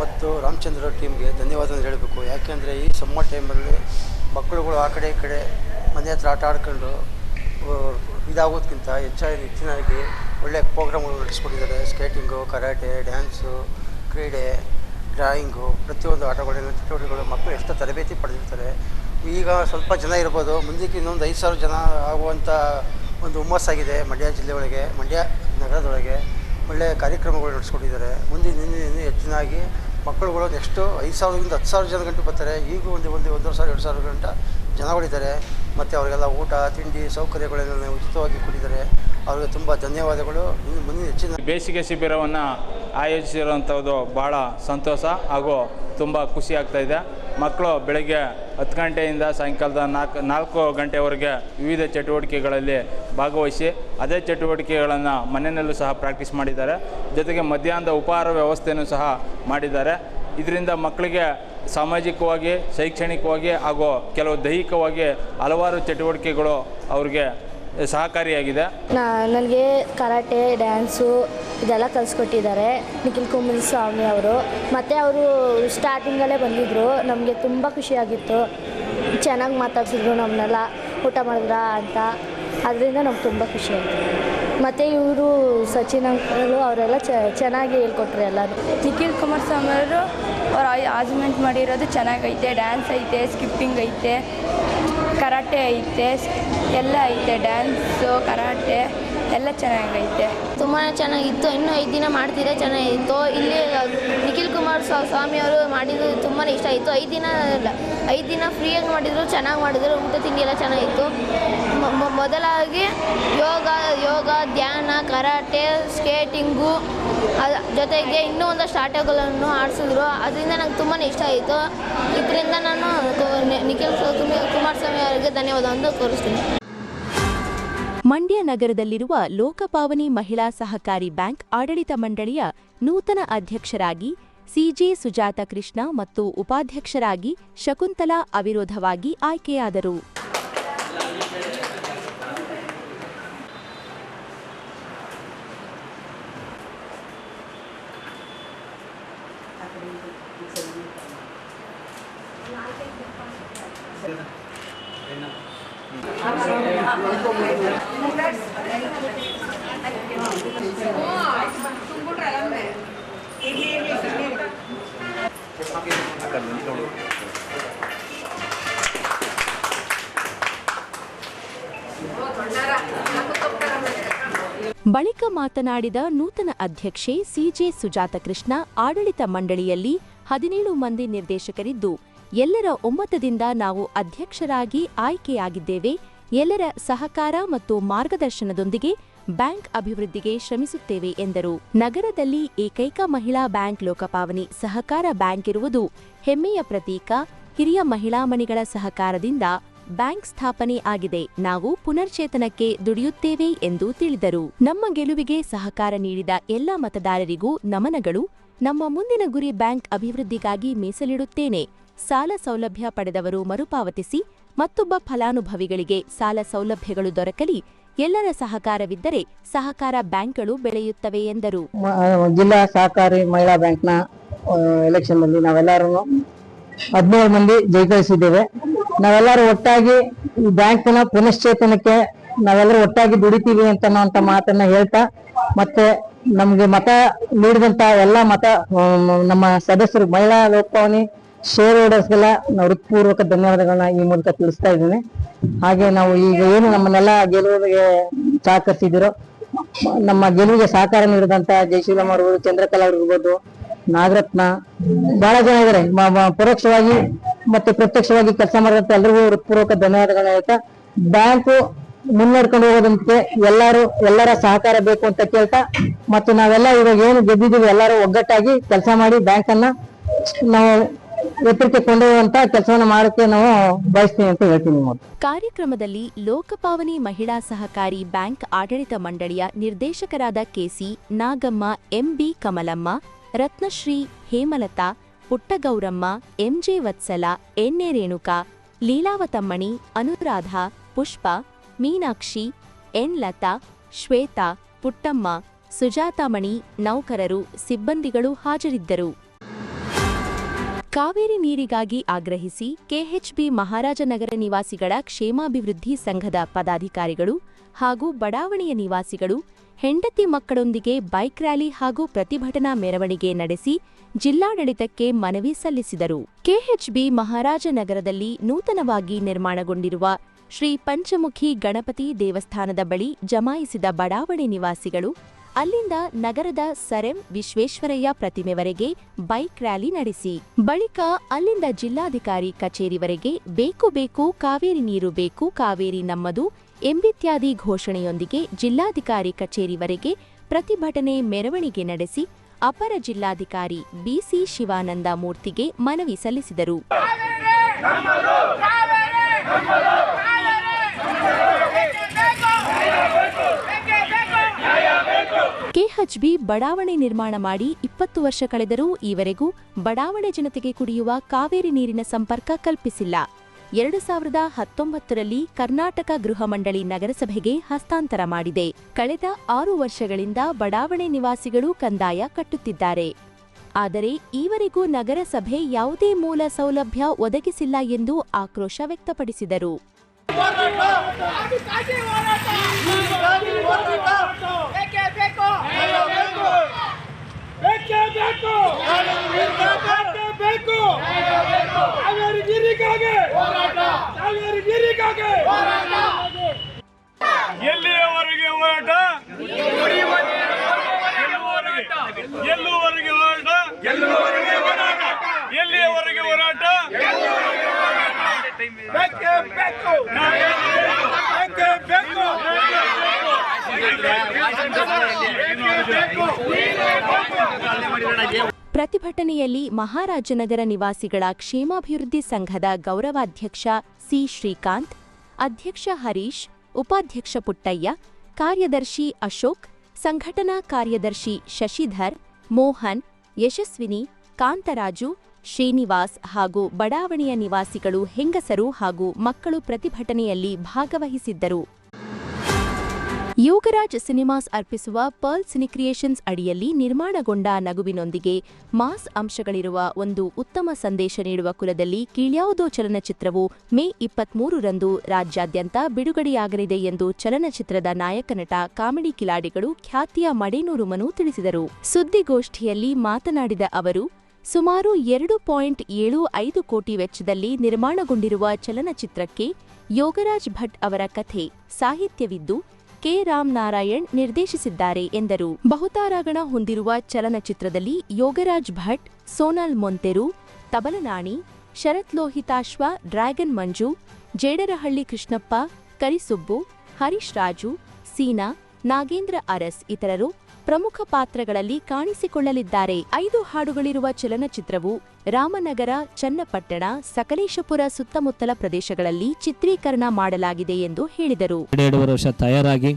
[SPEAKER 11] ಮತ್ತು ರಾಮಚಂದ್ರ ಟೀಮ್ಗೆ ಧನ್ಯವಾದ ಹೇಳಬೇಕು. ಯಾಕೆಂದರೆ ಈ ಸಮ್ಮರ್ ಟೈಮಲ್ಲಿ ಮಕ್ಕಳುಗಳು ಆ ಕಡೆ ಈ ಕಡೆ ಮನೆ ಹತ್ರ ಆಟ ಆಡ್ಕೊಂಡು ಇದಾಗೋದಕ್ಕಿಂತ ಹೆಚ್ಚಾಗಿ ಹೆಚ್ಚಿನಾಗಿ ಒಳ್ಳೆಯ ಪ್ರೋಗ್ರಾಮ್ಗಳು ನಡೆಸ್ಕೊಟ್ಟಿದ್ದಾರೆ ಸ್ಕೇಟಿಂಗು, ಕರಾಟೆ, ಡ್ಯಾನ್ಸು, ಕ್ರೀಡೆ, ಡ್ರಾಯಿಂಗು, ಪ್ರತಿಯೊಂದು ಆಟಗಳಿಂದ ಚಟುವಟಿಕೆಗಳು ಮಕ್ಕಳು ಎಷ್ಟು ತರಬೇತಿ ಪಡೆದಿರ್ತಾರೆ. ಈಗ ಸ್ವಲ್ಪ ಜನ ಇರ್ಬೋದು. ಮುಂದಕ್ಕೆ ಇನ್ನೊಂದು ಐದು ಸಾವಿರ ಜನ ಆಗುವಂಥ ಒಂದು ಹುಮ್ಮಸ್ಸಾಗಿದೆ ಮಂಡ್ಯ ಜಿಲ್ಲೆಯೊಳಗೆ, ಮಂಡ್ಯ ನಗರದೊಳಗೆ. ಒಳ್ಳೆಯ ಕಾರ್ಯಕ್ರಮಗಳು ನಡೆಸ್ಕೊಟ್ಟಿದ್ದಾರೆ ಮುಂದೆ ನಿನ್ನೆ ಇನ್ನೂ ಹೆಚ್ಚಿನಾಗಿ ಮಕ್ಕಳುಗಳು ನೆಕ್ಸ್ಟು ಐದು ಸಾವಿರದಿಂದ ಹತ್ತು ಸಾವಿರ ಜನ ಗಂಟೆ ಬರ್ತಾರೆ. ಈಗೂ ಒಂದು ಒಂದು, ಒಂದೂವರೆ ಸಾವಿರ, ಎರಡು ಸಾವಿರ ಗಂಟೆ ಜನಗಳಿದ್ದಾರೆ. ಮತ್ತು ಅವರಿಗೆಲ್ಲ ಊಟ, ತಿಂಡಿ ಸೌಕರ್ಯಗಳೆಲ್ಲ ಉಚಿತವಾಗಿ ಕೊಟ್ಟಿದ್ದಾರೆ. ಅವರಿಗೆ ತುಂಬ ಧನ್ಯವಾದಗಳು. ಇನ್ನು ಮುಂದಿನ ಹೆಚ್ಚಿನ
[SPEAKER 12] ಬೇಸಿಗೆ ಶಿಬಿರವನ್ನು ಆಯೋಜಿಸಿರುವಂಥದ್ದು ಭಾಳ ಸಂತೋಷ ಹಾಗೂ ತುಂಬ ಖುಷಿ ಆಗ್ತಾಯಿದೆ ಮಕ್ಕಳು ಬೆಳಗ್ಗೆ ಹತ್ತು ಗಂಟೆಯಿಂದ ಸಾಯಂಕಾಲದ ನಾಲ್ಕು ನಾಲ್ಕು ಗಂಟೆವರೆಗೆ ವಿವಿಧ ಚಟುವಟಿಕೆಗಳಲ್ಲಿ ಭಾಗವಹಿಸಿ, ಅದೇ ಚಟುವಟಿಕೆಗಳನ್ನು ಮನೆಯಲ್ಲೂ ಸಹ ಪ್ರಾಕ್ಟೀಸ್ ಮಾಡಿದ್ದಾರೆ. ಜೊತೆಗೆ ಮಧ್ಯಾಹ್ನದ ಉಪಹಾರ ವ್ಯವಸ್ಥೆಯನ್ನು ಸಹ ಮಾಡಿದ್ದಾರೆ. ಇದರಿಂದ ಮಕ್ಕಳಿಗೆ ಸಾಮಾಜಿಕವಾಗಿ, ಶೈಕ್ಷಣಿಕವಾಗಿ ಹಾಗೂ ಕೆಲವು ದೈಹಿಕವಾಗಿ ಹಲವಾರು ಚಟುವಟಿಕೆಗಳು ಅವ್ರಿಗೆ ಸಹಕಾರಿಯಾಗಿದೆ.
[SPEAKER 13] ನನಗೆ ಕರಾಟೆ, ಡ್ಯಾನ್ಸು ಇದೆಲ್ಲ ಕಲಿಸ್ಕೊಟ್ಟಿದ್ದಾರೆ. ನಿಖಿಲ್ ಕುಮಾರ್ ಸ್ವಾಮಿ ಅವರು. ಮತ್ತು ಅವರು ಸ್ಟಾರ್ಟಿಂಗಲ್ಲೇ ಬಂದಿದ್ದರು ನಮಗೆ ತುಂಬ ಖುಷಿಯಾಗಿತ್ತು. ಚೆನ್ನಾಗಿ ಮಾತಾಡ್ಸಿದ್ರು ನಮ್ಮನ್ನೆಲ್ಲ ಊಟ ಮಾಡಿದ್ರಾ ಅಂತ. ಅದರಿಂದ ನಮ್ಗೆ ತುಂಬ ಖುಷಿಯಾಯಿತು ಮತ್ತು ಇವರು ಸಚಿನ್ ಅಂಕಲು, ಅವರೆಲ್ಲ ಚೆನ್ನಾಗಿ ಹೇಳ್ಕೊಟ್ರು ಎಲ್ಲರೂ.
[SPEAKER 14] ನಿಖಿಲ್ ಕುಮಾರಸ್ವಾಮಿ ಅವರು, ಅವ್ರು ಆಜ್ಮೆಂಟ್ ಮಾಡಿರೋದು ಚೆನ್ನಾಗೈತೆ ಡ್ಯಾನ್ಸ್ ಐತೆ ಸ್ಕಿಪ್ಪಿಂಗ್ ಐತೆ ಕರಾಟೆ ಐತೆ, ಎಲ್ಲ ಐತೆ ಡ್ಯಾನ್ಸು ಕರಾಟೆ ಎಲ್ಲ ಚೆನ್ನಾಗೈತೆ.
[SPEAKER 13] ತುಂಬಾ ಚೆನ್ನಾಗಿತ್ತು. ಇನ್ನೂ ಐದು ದಿನ ಮಾಡ್ತಿದ್ರೆ ಚೆನ್ನಾಗಿತ್ತು. ಇಲ್ಲಿ ನಿಖಿಲ್ ಕುಮಾರ್ ಸ್ವಾ- ಸ್ವಾಮಿ ಅವರು ಮಾಡಿದ್ದು ತುಂಬಾ ಇಷ್ಟ ಆಯಿತು. ಐದು ದಿನ ಐದು ದಿನ ಫ್ರೀಯಾಗಿ ಮಾಡಿದ್ರು, ಚೆನ್ನಾಗಿ ಮಾಡಿದ್ರು. ಊಟ, ತಿಂಡಿ ಎಲ್ಲ ಚೆನ್ನಾಗಿತ್ತು. ಮೊದಲಾಗಿ ಯೋಗ ಯೋಗ, ಧ್ಯಾನ, ಕರಾಟೆ, ಸ್ಕೇಟಿಂಗು ಜೊತೆಗೆ ಇನ್ನೂ ಒಂದಷ್ಟು ಆಟಗಳನ್ನು ಆಡಿಸಿದ್ರು. ಅದರಿಂದ ನಂಗೆ ತುಂಬಾ ಇಷ್ಟ ಆಯಿತು. ಇದರಿಂದ ನಾನು ನಿಖಿಲ್ ಕುಮಾರ್ ಕುಮಾರಸ್ವಾಮಿ ಅವರಿಗೆ ಧನ್ಯವಾದವನ್ನು ಕೋರಿಸ್ತೀನಿ.
[SPEAKER 1] ಮಂಡ್ಯ ನಗರದಲ್ಲಿರುವ ಲೋಕಪಾವನಿ ಮಹಿಳಾ ಸಹಕಾರಿ ಬ್ಯಾಂಕ್ ಆಡಳಿತ ಮಂಡಳಿಯ ನೂತನ ಅಧ್ಯಕ್ಷರಾಗಿ ಸಿಜೆ ಸುಜಾತ ಕೃಷ್ಣ ಮತ್ತು ಉಪಾಧ್ಯಕ್ಷರಾಗಿ ಶಕುಂತಲಾ ಅವಿರೋಧವಾಗಿ ಆಯ್ಕೆಯಾದರು. ಮಾತನಾಡಿದ ನೂತನ ಅಧ್ಯಕ್ಷೆ ಸಿಜೆ ಸುಜಾತ ಕೃಷ್ಣ ಆಡಳಿತ ಮಂಡಳಿಯಲ್ಲಿ ಹದಿನೇಳು ಮಂದಿ ನಿರ್ದೇಶಕರಿದ್ದು, ಎಲ್ಲರ ಒಮ್ಮತದಿಂದ ನಾವು ಅಧ್ಯಕ್ಷರಾಗಿ ಆಯ್ಕೆಯಾಗಿದ್ದೇವೆ. ಎಲ್ಲರ ಸಹಕಾರ ಮತ್ತು ಮಾರ್ಗದರ್ಶನದೊಂದಿಗೆ ಬ್ಯಾಂಕ್ ಅಭಿವೃದ್ಧಿಗೆ ಶ್ರಮಿಸುತ್ತೇವೆ ಎಂದರು. ನಗರದಲ್ಲಿ ಏಕೈಕ ಮಹಿಳಾ ಬ್ಯಾಂಕ್ ಲೋಕಪಾವನಿ ಸಹಕಾರ ಬ್ಯಾಂಕ್ ಇರುವುದು ಹೆಮ್ಮೆಯ ಪ್ರತೀಕ. ಹಿರಿಯ ಮಹಿಳಾ ಮಣಿಗಳ ಸಹಕಾರದಿಂದ ಬ್ಯಾಂಕ್ ಸ್ಥಾಪನೆ ಆಗಿದೆ. ನಾವು ಪುನರ್ಚೇತನಕ್ಕೆ ದುಡಿಯುತ್ತೇವೆ ಎಂದು ತಿಳಿದರು. ನಮ್ಮ ಗೆಲುವಿಗೆ ಸಹಕಾರ ನೀಡಿದ ಎಲ್ಲ ಮತದಾರರಿಗೂ ನಮನಗಳು. ನಮ್ಮ ಮುಂದಿನ ಗುರಿ ಬ್ಯಾಂಕ್ ಅಭಿವೃದ್ಧಿಗಾಗಿ ಮೀಸಲಿಡುತ್ತೇನೆ. ಸಾಲ ಸೌಲಭ್ಯ ಪಡೆದವರು ಮರುಪಾವತಿಸಿ, ಮತ್ತೊಬ್ಬ ಫಲಾನುಭವಿಗಳಿಗೆ ಸಾಲ ಸೌಲಭ್ಯಗಳು ದೊರಕಲಿ. ಎಲ್ಲರ ಸಹಕಾರವಿದ್ದರೆ ಸಹಕಾರ ಬ್ಯಾಂಕ್ಗಳು ಬೆಳೆಯುತ್ತವೆ ಎಂದರು.
[SPEAKER 15] ಜಿಲ್ಲಾ ಸಹಕಾರಿ ಮಹಿಳಾ ಬ್ಯಾಂಕ್ನ ಎಲೆಕ್ಷನ್ನಲ್ಲಿ ನಾವೆಲ್ಲರೂ ಹದಿನೇಳು ಮಂದಿ ಜಯಗಳಿಸಿದ್ದೇವೆ. ನಾವೆಲ್ಲರೂ ಒಟ್ಟಾಗಿ ಈ ಬ್ಯಾಂಕ್ನ ಪುನಶ್ಚೇತನಕ್ಕೆ ನಾವೆಲ್ಲರೂ ಒಟ್ಟಾಗಿ ದುಡಿತೀವಿ ಅಂತ ಮಾತನ್ನ ಹೇಳ್ತಾ, ಮತ್ತೆ ನಮ್ಗೆ ಮತ ನೀಡಿದಂತ ಎಲ್ಲಾ ಮತ ನಮ್ಮ ಸದಸ್ಯರು ಮಹಿಳಾ ಲೋಕಭವನಿ ಶೇರ್ ಹೋಲ್ಡರ್ಸ್ಗೆಲ್ಲ ನಾವು ಹೃತ್ಪೂರ್ವಕ ಧನ್ಯವಾದಗಳನ್ನ ಈ ಮೂಲಕ ತಿಳಿಸ್ತಾ ಇದ್ದೀನಿ. ಹಾಗೆ ನಾವು ಈಗ ಏನು ನಮ್ಮನ್ನೆಲ್ಲ ಗೆಲುವಿಗೆ ಸಹಕರಿಸಿದಿರೋ ನಮ್ಮ ಗೆಲುವಿಗೆ ಸಹಕಾರ ನೀಡಿದಂತ ಜಯಶೀಲಮ್ಮ ಅವರು, ಚಂದ್ರಕಲಾ ಅವ್ರು ಇರ್ಬೋದು ನಾಗರತ್ನ, ಬಹಳ ಜನ ಇದಾರೆ. ಪರೋಕ್ಷವಾಗಿ ಮತ್ತೆ ಪ್ರತ್ಯಕ್ಷವಾಗಿ ಕೆಲಸ ಮಾಡಿದಂತ ಎಲ್ಲರಿಗೂ ಹೃತ್ಪೂರ್ವಕ ಧನ್ಯವಾದಗಳು ಹೇಳ್ತಾ, ಬ್ಯಾಂಕು ಮುನ್ನಡ್ಕೊಂಡು ಹೋಗೋದಂತೆ ಎಲ್ಲರೂ, ಎಲ್ಲರ ಸಹಕಾರ ಬೇಕು ಅಂತ ಕೇಳ್ತಾ, ಮತ್ತು ನಾವೆಲ್ಲ ಇವಾಗ ಏನು ಗೆದ್ದಿದ್ದೀವಿ ಎಲ್ಲರೂ ಒಗ್ಗಟ್ಟಾಗಿ ಕೆಲಸ ಮಾಡಿ ಬ್ಯಾಂಕ್ ಅನ್ನ ನಾವು ಎತ್ತರಕ್ಕೆ ಕೊಂಡೊಯ್ಯುವಂತ ಕೆಲಸವನ್ನು ಮಾಡಕ್ಕೆ ನಾವು ಬಯಸ್ತೀವಿ ಅಂತ ಹೇಳ್ತೀನಿ ಮೊದಲು
[SPEAKER 1] ಕಾರ್ಯಕ್ರಮದಲ್ಲಿ ಲೋಕಪಾವನಿ ಮಹಿಳಾ ಸಹಕಾರಿ ಬ್ಯಾಂಕ್ ಆಡಳಿತ ಮಂಡಳಿಯ ನಿರ್ದೇಶಕರಾದ KC Nagamma MB Kamalamma Ratnashree, Hemalatha, Puttagowramma, MJ Vatsala ಎನ್ನೆ Renuka, Leelavathammani, Anuradha, Pushpa, Meenakshi, N Latha, Shwetha, Puttamma, Sujathamani ನೌಕರರು, ಸಿಬ್ಬಂದಿಗಳು ಹಾಜರಿದ್ದರು. ಕಾವೇರಿ ನೀರಿಗಾಗಿ ಆಗ್ರಹಿಸಿ ಕೆಎಚ್ಬಿ ಮಹಾರಾಜನಗರ ನಿವಾಸಿಗಳ ಕ್ಷೇಮಾಭಿವೃದ್ಧಿ ಸಂಘದ ಪದಾಧಿಕಾರಿಗಳು ಹಾಗೂ ಬಡಾವಣೆಯ ನಿವಾಸಿಗಳು ಹೆಂಡತಿ ಮಕ್ಕಳೊಂದಿಗೆ ಬೈಕ್ ರ್ಯಾಲಿ ಹಾಗೂ ಪ್ರತಿಭಟನಾ ಮೆರವಣಿಗೆ ನಡೆಸಿ ಜಿಲ್ಲಾಡಳಿತಕ್ಕೆ ಮನವಿ ಸಲ್ಲಿಸಿದರು. ಕೆಎಚ್ಬಿ ಮಹಾರಾಜನಗರದಲ್ಲಿ ನೂತನವಾಗಿ ನಿರ್ಮಾಣಗೊಂಡಿರುವ ಶ್ರೀ ಪಂಚಮುಖಿ ಗಣಪತಿ ದೇವಸ್ಥಾನದ ಬಳಿ ಜಮಾಯಿಸಿದ ಬಡಾವಣೆ ನಿವಾಸಿಗಳು ಅಲ್ಲಿಂದ ನಗರದ ಸರೆಂ ವಿಶ್ವೇಶ್ವರಯ್ಯ ಪ್ರತಿಮೆವರೆಗೆ ಬೈಕ್ ರ್ಯಾಲಿ ನಡೆಸಿ. ಬಳಿಕ ಅಲ್ಲಿಂದ ಜಿಲ್ಲಾಧಿಕಾರಿ ಕಚೇರಿವರೆಗೆ ಬೇಕು ಬೇಕು ಕಾವೇರಿ ನೀರು ಬೇಕು ಕಾವೇರಿ ನಮ್ಮದು ಎಂಬಿತ್ಯಾದಿ ಘೋಷಣೆಯೊಂದಿಗೆ ಜಿಲ್ಲಾಧಿಕಾರಿ ಕಚೇರಿವರೆಗೆ ಪ್ರತಿಭಟನೆ ಮೆರವಣಿಗೆ ನಡೆಸಿ ಅಪರ ಜಿಲ್ಲಾಧಿಕಾರಿ ಬಿಸಿ ಶಿವಾನಂದ ಮೂರ್ತಿಗೆ ಮನವಿ ಸಲ್ಲಿಸಿದರು. ಕೆಎಚ್ಬಿ ಬಡಾವಣೆ ನಿರ್ಮಾಣ ಮಾಡಿ ಇಪ್ಪತ್ತು ವರ್ಷ ಕಳೆದರೂ ಈವರೆಗೂ ಬಡಾವಣೆ ಜನತೆಗೆ ಕುಡಿಯುವ ಕಾವೇರಿ ನೀರಿನ ಸಂಪರ್ಕ ಕಲ್ಪಿಸಿಲ್ಲ. ಎರಡು ಸಾವಿರದ ಹತ್ತೊಂಬತ್ತರಲ್ಲಿ ಕರ್ನಾಟಕ ಗೃಹ ಮಂಡಳಿ ನಗರಸಭೆಗೆ ಹಸ್ತಾಂತರ ಮಾಡಿದೆ. ಕಳೆದ ಆರು ವರ್ಷಗಳಿಂದ ಬಡಾವಣೆ ನಿವಾಸಿಗಳು ಕಂದಾಯ ಕಟ್ಟುತ್ತಿದ್ದಾರೆ. ಆದರೆ ಈವರೆಗೂ ನಗರಸಭೆ ಯಾವುದೇ ಮೂಲ ಸೌಲಭ್ಯ ಒದಗಿಸಿಲ್ಲ ಎಂದು ಆಕ್ರೋಶ ವ್ಯಕ್ತಪಡಿಸಿದರು.
[SPEAKER 16] ಬೇಕು ಬೇಕೇ ಬೇಕು ಕಾವೇರಿ ನೀರಿಗಾಗಿ ಕಾವೇರಿ ನೀರಿಗಾಗಿ ಎಲ್ಲಿಯವರೆಗೆ ಹೋರಾಟ? ಎಲ್ಲಿವರೆಗೆ ಎಲ್ಲುವರೆಗೆ ಹೋರಾಟ? ಎಲ್ಲುವರೆಗೆ ಹೋರಾಟ? ಎಲ್ಲಿಯವರೆಗೆ ಹೋರಾಟ? ಬೇಕೇ ಬೇಕು ಬೇಕೇ ಬೇಕು
[SPEAKER 1] ಪ್ರತಿಭಟನೆಯಲ್ಲಿ ಮಹಾರಾಜನಗರ ನಿವಾಸಿಗಳ ಕ್ಷೇಮಾಭಿವೃದ್ಧಿ ಸಂಘದ ಗೌರವಾಧ್ಯಕ್ಷ ಸಿ. ಶ್ರೀಕಾಂತ್, ಅಧ್ಯಕ್ಷ ಹರೀಶ್, ಉಪಾಧ್ಯಕ್ಷ ಪುಟ್ಟಯ್ಯ, ಕಾರ್ಯದರ್ಶಿ ಅಶೋಕ್, ಸಂಘಟನಾ ಕಾರ್ಯದರ್ಶಿ ಶಶಿಧರ್, ಮೋಹನ್, ಯಶಸ್ವಿನಿ, ಕಾಂತರಾಜು, ಶ್ರೀನಿವಾಸ್ ಹಾಗೂ ಬಡಾವಣೆಯ ನಿವಾಸಿಗಳು, ಹೆಂಗಸರು ಹಾಗೂ ಮಕ್ಕಳು ಪ್ರತಿಭಟನೆಯಲ್ಲಿ ಭಾಗವಹಿಸಿದ್ದರು. ಯೋಗರಾಜ್ ಸಿನಿಮಾಸ್ ಅರ್ಪಿಸುವ ಪರ್ಲ್ ಸಿನಿಕ್ರಿಯೇಷನ್ಸ್ ಅಡಿಯಲ್ಲಿ ನಿರ್ಮಾಣಗೊಂಡ ನಗುವಿನೊಂದಿಗೆ ಮಾಸ್ ಅಂಶಗಳಿರುವ ಒಂದು ಉತ್ತಮ ಸಂದೇಶ ನೀಡುವ ಕುಲದಲ್ಲಿ ಕೀಳ್ಯಾವುದೋ ಚಲನಚಿತ್ರವು ಮೇ ಇಪ್ಪತ್ಮೂರರಂದು ರಾಜ್ಯಾದ್ಯಂತ ಬಿಡುಗಡೆಯಾಗಲಿದೆ ಎಂದು ಚಲನಚಿತ್ರದ ನಾಯಕ ನಟ ಕಾಮಿಡಿ ಕಿಲಾಡಿಗಳು ಖ್ಯಾತಿಯ ಮಡೇನೂರು ಮನು ತಿಳಿಸಿದರು. ಸುದ್ದಿಗೋಷ್ಠಿಯಲ್ಲಿ ಮಾತನಾಡಿದ ಅವರು, ಸುಮಾರು ಎರಡು ಪಾಯಿಂಟ್ ಏಳು ಐದು ಕೋಟಿ ವೆಚ್ಚದಲ್ಲಿ ನಿರ್ಮಾಣಗೊಂಡಿರುವ ಚಲನಚಿತ್ರಕ್ಕೆ ಯೋಗರಾಜ್ ಭಟ್ ಅವರ ಕಥೆ ಸಾಹಿತ್ಯವಿದ್ದು ಕೆ. ರಾಮನಾರಾಯಣ್ ನಿರ್ದೇಶಿಸಿದ್ದಾರೆ ಎಂದರು. ಬಹುತಾರಾಗಣ ಹೊಂದಿರುವ ಚಲನಚಿತ್ರದಲ್ಲಿ ಯೋಗರಾಜ್ ಭಟ್, ಸೋನಾಲ್ ಮೊಂತೆರು, ತಬಲನಾಣಿ, ಶರತ್ ಲೋಹಿತಾಶ್ವ ಡ್ರ್ಯಾಗನ್ ಮಂಜು, ಜೇಡರಹಳ್ಳಿ ಕೃಷ್ಣಪ್ಪ, ಕರಿಸುಬ್ಬು, ಹರೀಶ್ ರಾಜು, ಸೀನಾ, ನಾಗೇಂದ್ರ ಅರಸ್ ಇತರರು ಪ್ರಮುಖ ಪಾತ್ರಗಳಲ್ಲಿ ಕಾಣಿಸಿಕೊಳ್ಳಲಿದ್ದಾರೆ. ಐದು ಹಾಡುಗಳಿರುವ ಚಲನಚಿತ್ರವು ರಾಮನಗರ, ಚನ್ನಪಟ್ಟಣ, ಸಕಲೇಶಪುರ ಸುತ್ತಮುತ್ತಲ ಪ್ರದೇಶಗಳಲ್ಲಿ ಚಿತ್ರೀಕರಣ ಮಾಡಲಾಗಿದೆ ಎಂದು ಹೇಳಿದರು.
[SPEAKER 17] ಎರಡೂವರೆ ವರ್ಷ ತಯಾರಾಗಿ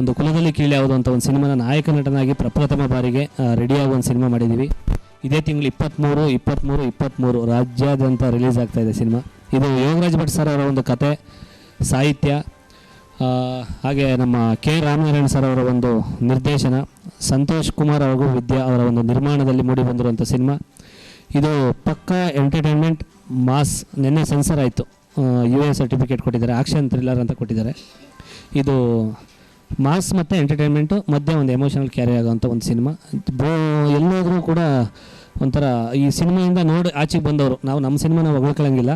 [SPEAKER 17] ಒಂದು ಕುಲದಲ್ಲಿ ಕೀಳಿ ಯಾವುದಂತ ಒಂದು ಸಿನಿಮಾನ ನಾಯಕ ನಟನಾಗಿ ಪ್ರಪ್ರಥಮ ಬಾರಿಗೆ ರೆಡಿಯಾಗುವ ಒಂದು ಸಿನಿಮಾ ಮಾಡಿದ್ದೀವಿ. ಇದೇ ತಿಂಗಳು ಇಪ್ಪತ್ತ್ಮೂರು ಇಪ್ಪತ್ತ್ಮೂರು ಇಪ್ಪತ್ತ್ಮೂರು ರಾಜ್ಯಾದ್ಯಂತ ರಿಲೀಸ್ ಆಗ್ತಾ ಇದೆ ಸಿನಿಮಾ. ಇದು ಯೋಗರಾಜ್ ಭಟ್ ಸರ್ ಅವರ ಒಂದು ಕತೆ, ಸಾಹಿತ್ಯ ಹಾಗೆ ನಮ್ಮ ಕೆ ರಾಮನಾರಾಯಣ ಸರ್ ಅವರ ಒಂದು ನಿರ್ದೇಶನ, ಸಂತೋಷ್ ಕುಮಾರ್ ಹಾಗೂ ವಿದ್ಯಾ ಅವರ ಒಂದು ನಿರ್ಮಾಣದಲ್ಲಿ ಮೂಡಿಬಂದಿರುವಂಥ ಸಿನಿಮಾ. ಇದು ಪಕ್ಕಾ ಎಂಟರ್ಟೈನ್ಮೆಂಟ್ ಮಾಸ್ ನಿನ್ನೆ ಸೆನ್ಸರ್ ಆಯಿತು. ಯು ಎ ಸರ್ಟಿಫಿಕೇಟ್ ಕೊಟ್ಟಿದ್ದಾರೆ, ಆಕ್ಷನ್ ಥ್ರಿಲ್ಲರ್ ಅಂತ ಕೊಟ್ಟಿದ್ದಾರೆ. ಇದು ಮಾಸ್ ಮತ್ತು ಎಂಟರ್ಟೈನ್ಮೆಂಟು, ಮಧ್ಯೆ ಒಂದು ಎಮೋಷನಲ್ ಕ್ಯಾರಿ ಆಗೋವಂಥ ಒಂದು ಸಿನಿಮಾ. ಬೋ, ಎಲ್ಲೋದ್ರೂ ಕೂಡ ಒಂಥರ ಈ ಸಿನಿಮಾಯಿಂದ ನೋಡಿ ಆಚೆಗೆ ಬಂದವರು. ನಾವು ನಮ್ಮ ಸಿನಿಮಾನ ಹೊಗಳ್ಕೊಳ್ಳಂಗಿಲ್ಲ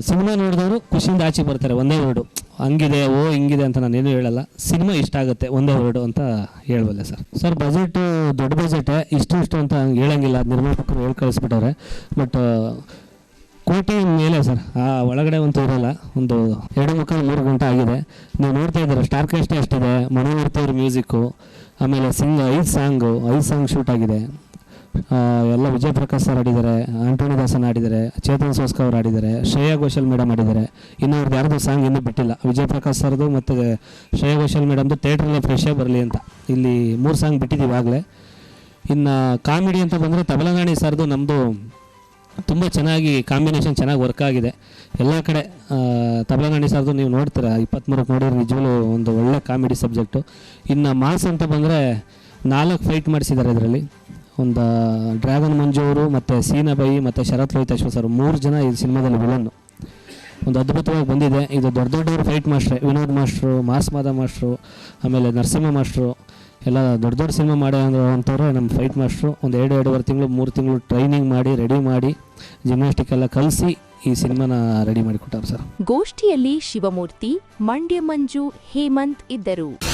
[SPEAKER 17] ಸಿನಿಮಾ ನೋಡಿದವರು ಖುಷಿಯಿಂದ ಆಚೆ ಬರ್ತಾರೆ, ಒಂದೇ ವರ್ಡು ಹಂಗಿದೆ, ಓ, ಹಿಂಗಿದೆ ಅಂತ ನಾನೇನು ಹೇಳಲ್ಲ. ಸಿನಿಮಾ ಇಷ್ಟ ಆಗುತ್ತೆ, ಒಂದೇ ವರ್ಡು ಅಂತ ಹೇಳ್ಬಲ್ಲೆ ಸರ್. ಸರ್ ಬಜೆಟ್ ದೊಡ್ಡ ಬಜೆಟೇ ಇಷ್ಟು ಇಷ್ಟು ಅಂತ ಹಂಗೆ ಹೇಳಂಗಿಲ್ಲ. ನಿರ್ಮಾಪಕರು ಹೇಳಿ ಕಳಿಸ್ಬಿಟ್ಟವ್ರೆ. ಬಟ್ ಕೋಟಿ ಮೇಲೆ ಸರ್. ಆ, ಒಳಗಡೆ ಒಂದು ಇರಲ್ಲ ಒಂದು ಎರಡು ಮುಕ್ಕಾಲು ಮೂರು ಗಂಟೆ ಆಗಿದೆ. ನೀವು ನೋಡ್ತಾ ಇದ್ದೀರ ಸ್ಟಾರ್ ಕಾಸ್ಟ್ ಅಷ್ಟಿದೆ ಮನೋಮೂರ್ತಿ ಅವ್ರ ಮ್ಯೂಸಿಕ್ಕು ಆಮೇಲೆ ಸಿಂಗ್ ಐದು ಸಾಂಗು ಐದು ಸಾಂಗ್ ಶೂಟ್ ಆಗಿದೆ. ಎಲ್ಲ ವಿಜಯ್ ಪ್ರಕಾಶ್ ಸರ್ ಆಡಿದ್ದಾರೆ, ಆಂಟೋನಿ ದಾಸನ್ ಆಡಿದ್ದಾರೆ, ಚೇತನ್ ಸೋಸ್ಕ ಅವ್ರು ಆಡಿದ್ದಾರೆ, ಶ್ರೇಯಾ ಘೋಷಲ್ ಮೇಡಮ್ ಆಡಿದ್ದಾರೆ. ಇನ್ನು ಅವ್ರದ್ದು ಯಾರ್ದು ಸಾಂಗ್ ಇನ್ನೂ ಬಿಟ್ಟಿಲ್ಲ. ವಿಜಯ್ ಪ್ರಕಾಶ್ ಸರ್ದು ಮತ್ತು ಶ್ರೇಯಾ ಘೋಷಲ್ ಮೇಡಮ್ದು ಥಿಯೇಟ್ರಲ್ಲೇ ಆಗಿ ಬರಲಿ ಅಂತ. ಇಲ್ಲಿ ಮೂರು ಸಾಂಗ್ ಬಿಟ್ಟಿದ್ದೀವಿ ಆಗಲೇ. ಇನ್ನು ಕಾಮಿಡಿ ಅಂತ ಬಂದರೆ ತಬಲಗಾಣಿ ಸರ್ದು ನಮ್ಮದು ತುಂಬ ಚೆನ್ನಾಗಿ ಕಾಂಬಿನೇಷನ್ ಚೆನ್ನಾಗಿ ವರ್ಕ್ ಆಗಿದೆ. ಎಲ್ಲ ಕಡೆ ತಬಲಗಾಣಿ ಸರ್ದು ನೀವು ನೋಡ್ತೀರಾ ಇಪ್ಪತ್ತ್ಮೂರಕ್ಕೆ ನೋಡಿದ್ರೆ ನಿಜವೂ ಒಂದು ಒಳ್ಳೆ ಕಾಮಿಡಿ ಸಬ್ಜೆಕ್ಟು ಇನ್ನು ಮಾಸ್ ಅಂತ ಬಂದರೆ ನಾಲ್ಕು ಫೈಟ್ ಮಾಡಿಸಿದ್ದಾರೆ ಇದರಲ್ಲಿ. ಒಂದು ಡ್ರ್ಯಾಗನ್ ಮಂಜು ಅವರು ಮತ್ತು ಸೀನಾಬೈ ಮತ್ತು ಶರತ್ ಲೋಹಿತಾಶ್ವ ಸರ್ ಮೂರು ಜನ ಈ ಸಿನಿಮಾದಲ್ಲಿ ವಿಲನ್ನು. ಒಂದು ಅದ್ಭುತವಾಗಿ ಬಂದಿದೆ. ಇದು ದೊಡ್ಡ ದೊಡ್ಡವರು fight ಮಾಸ್ಟ್ರೆ Vinod master mass Mada master ಆಮೇಲೆ ನರಸಿಂಹ ಮಾಸ್ಟ್ರು ಎಲ್ಲ ದೊಡ್ಡ ದೊಡ್ಡ ಸಿನಿಮಾ ಮಾಡೋ ಅಂಥವ್ರೆ ನಮ್ಮ ಫೈಟ್ ಮಾಸ್ಟ್ರು ಒಂದು ಎರಡು ಎರಡೂವರೆ ತಿಂಗಳು, ಮೂರು ತಿಂಗಳು ಟ್ರೈನಿಂಗ್ ಮಾಡಿ ರೆಡಿ ಮಾಡಿ ಜಿಮ್ನಾಸ್ಟಿಕ್ ಎಲ್ಲ ಕಲಿಸಿ ಈ ಸಿನಿಮಾನ ರೆಡಿ ಮಾಡಿಕೊಟ್ಟಾರೆ ಸರ್.
[SPEAKER 1] ಗೋಷ್ಠಿಯಲ್ಲಿ ಶಿವಮೂರ್ತಿ, ಮಂಡ್ಯ ಮಂಜು, ಹೇಮಂತ್ ಇದ್ದರು.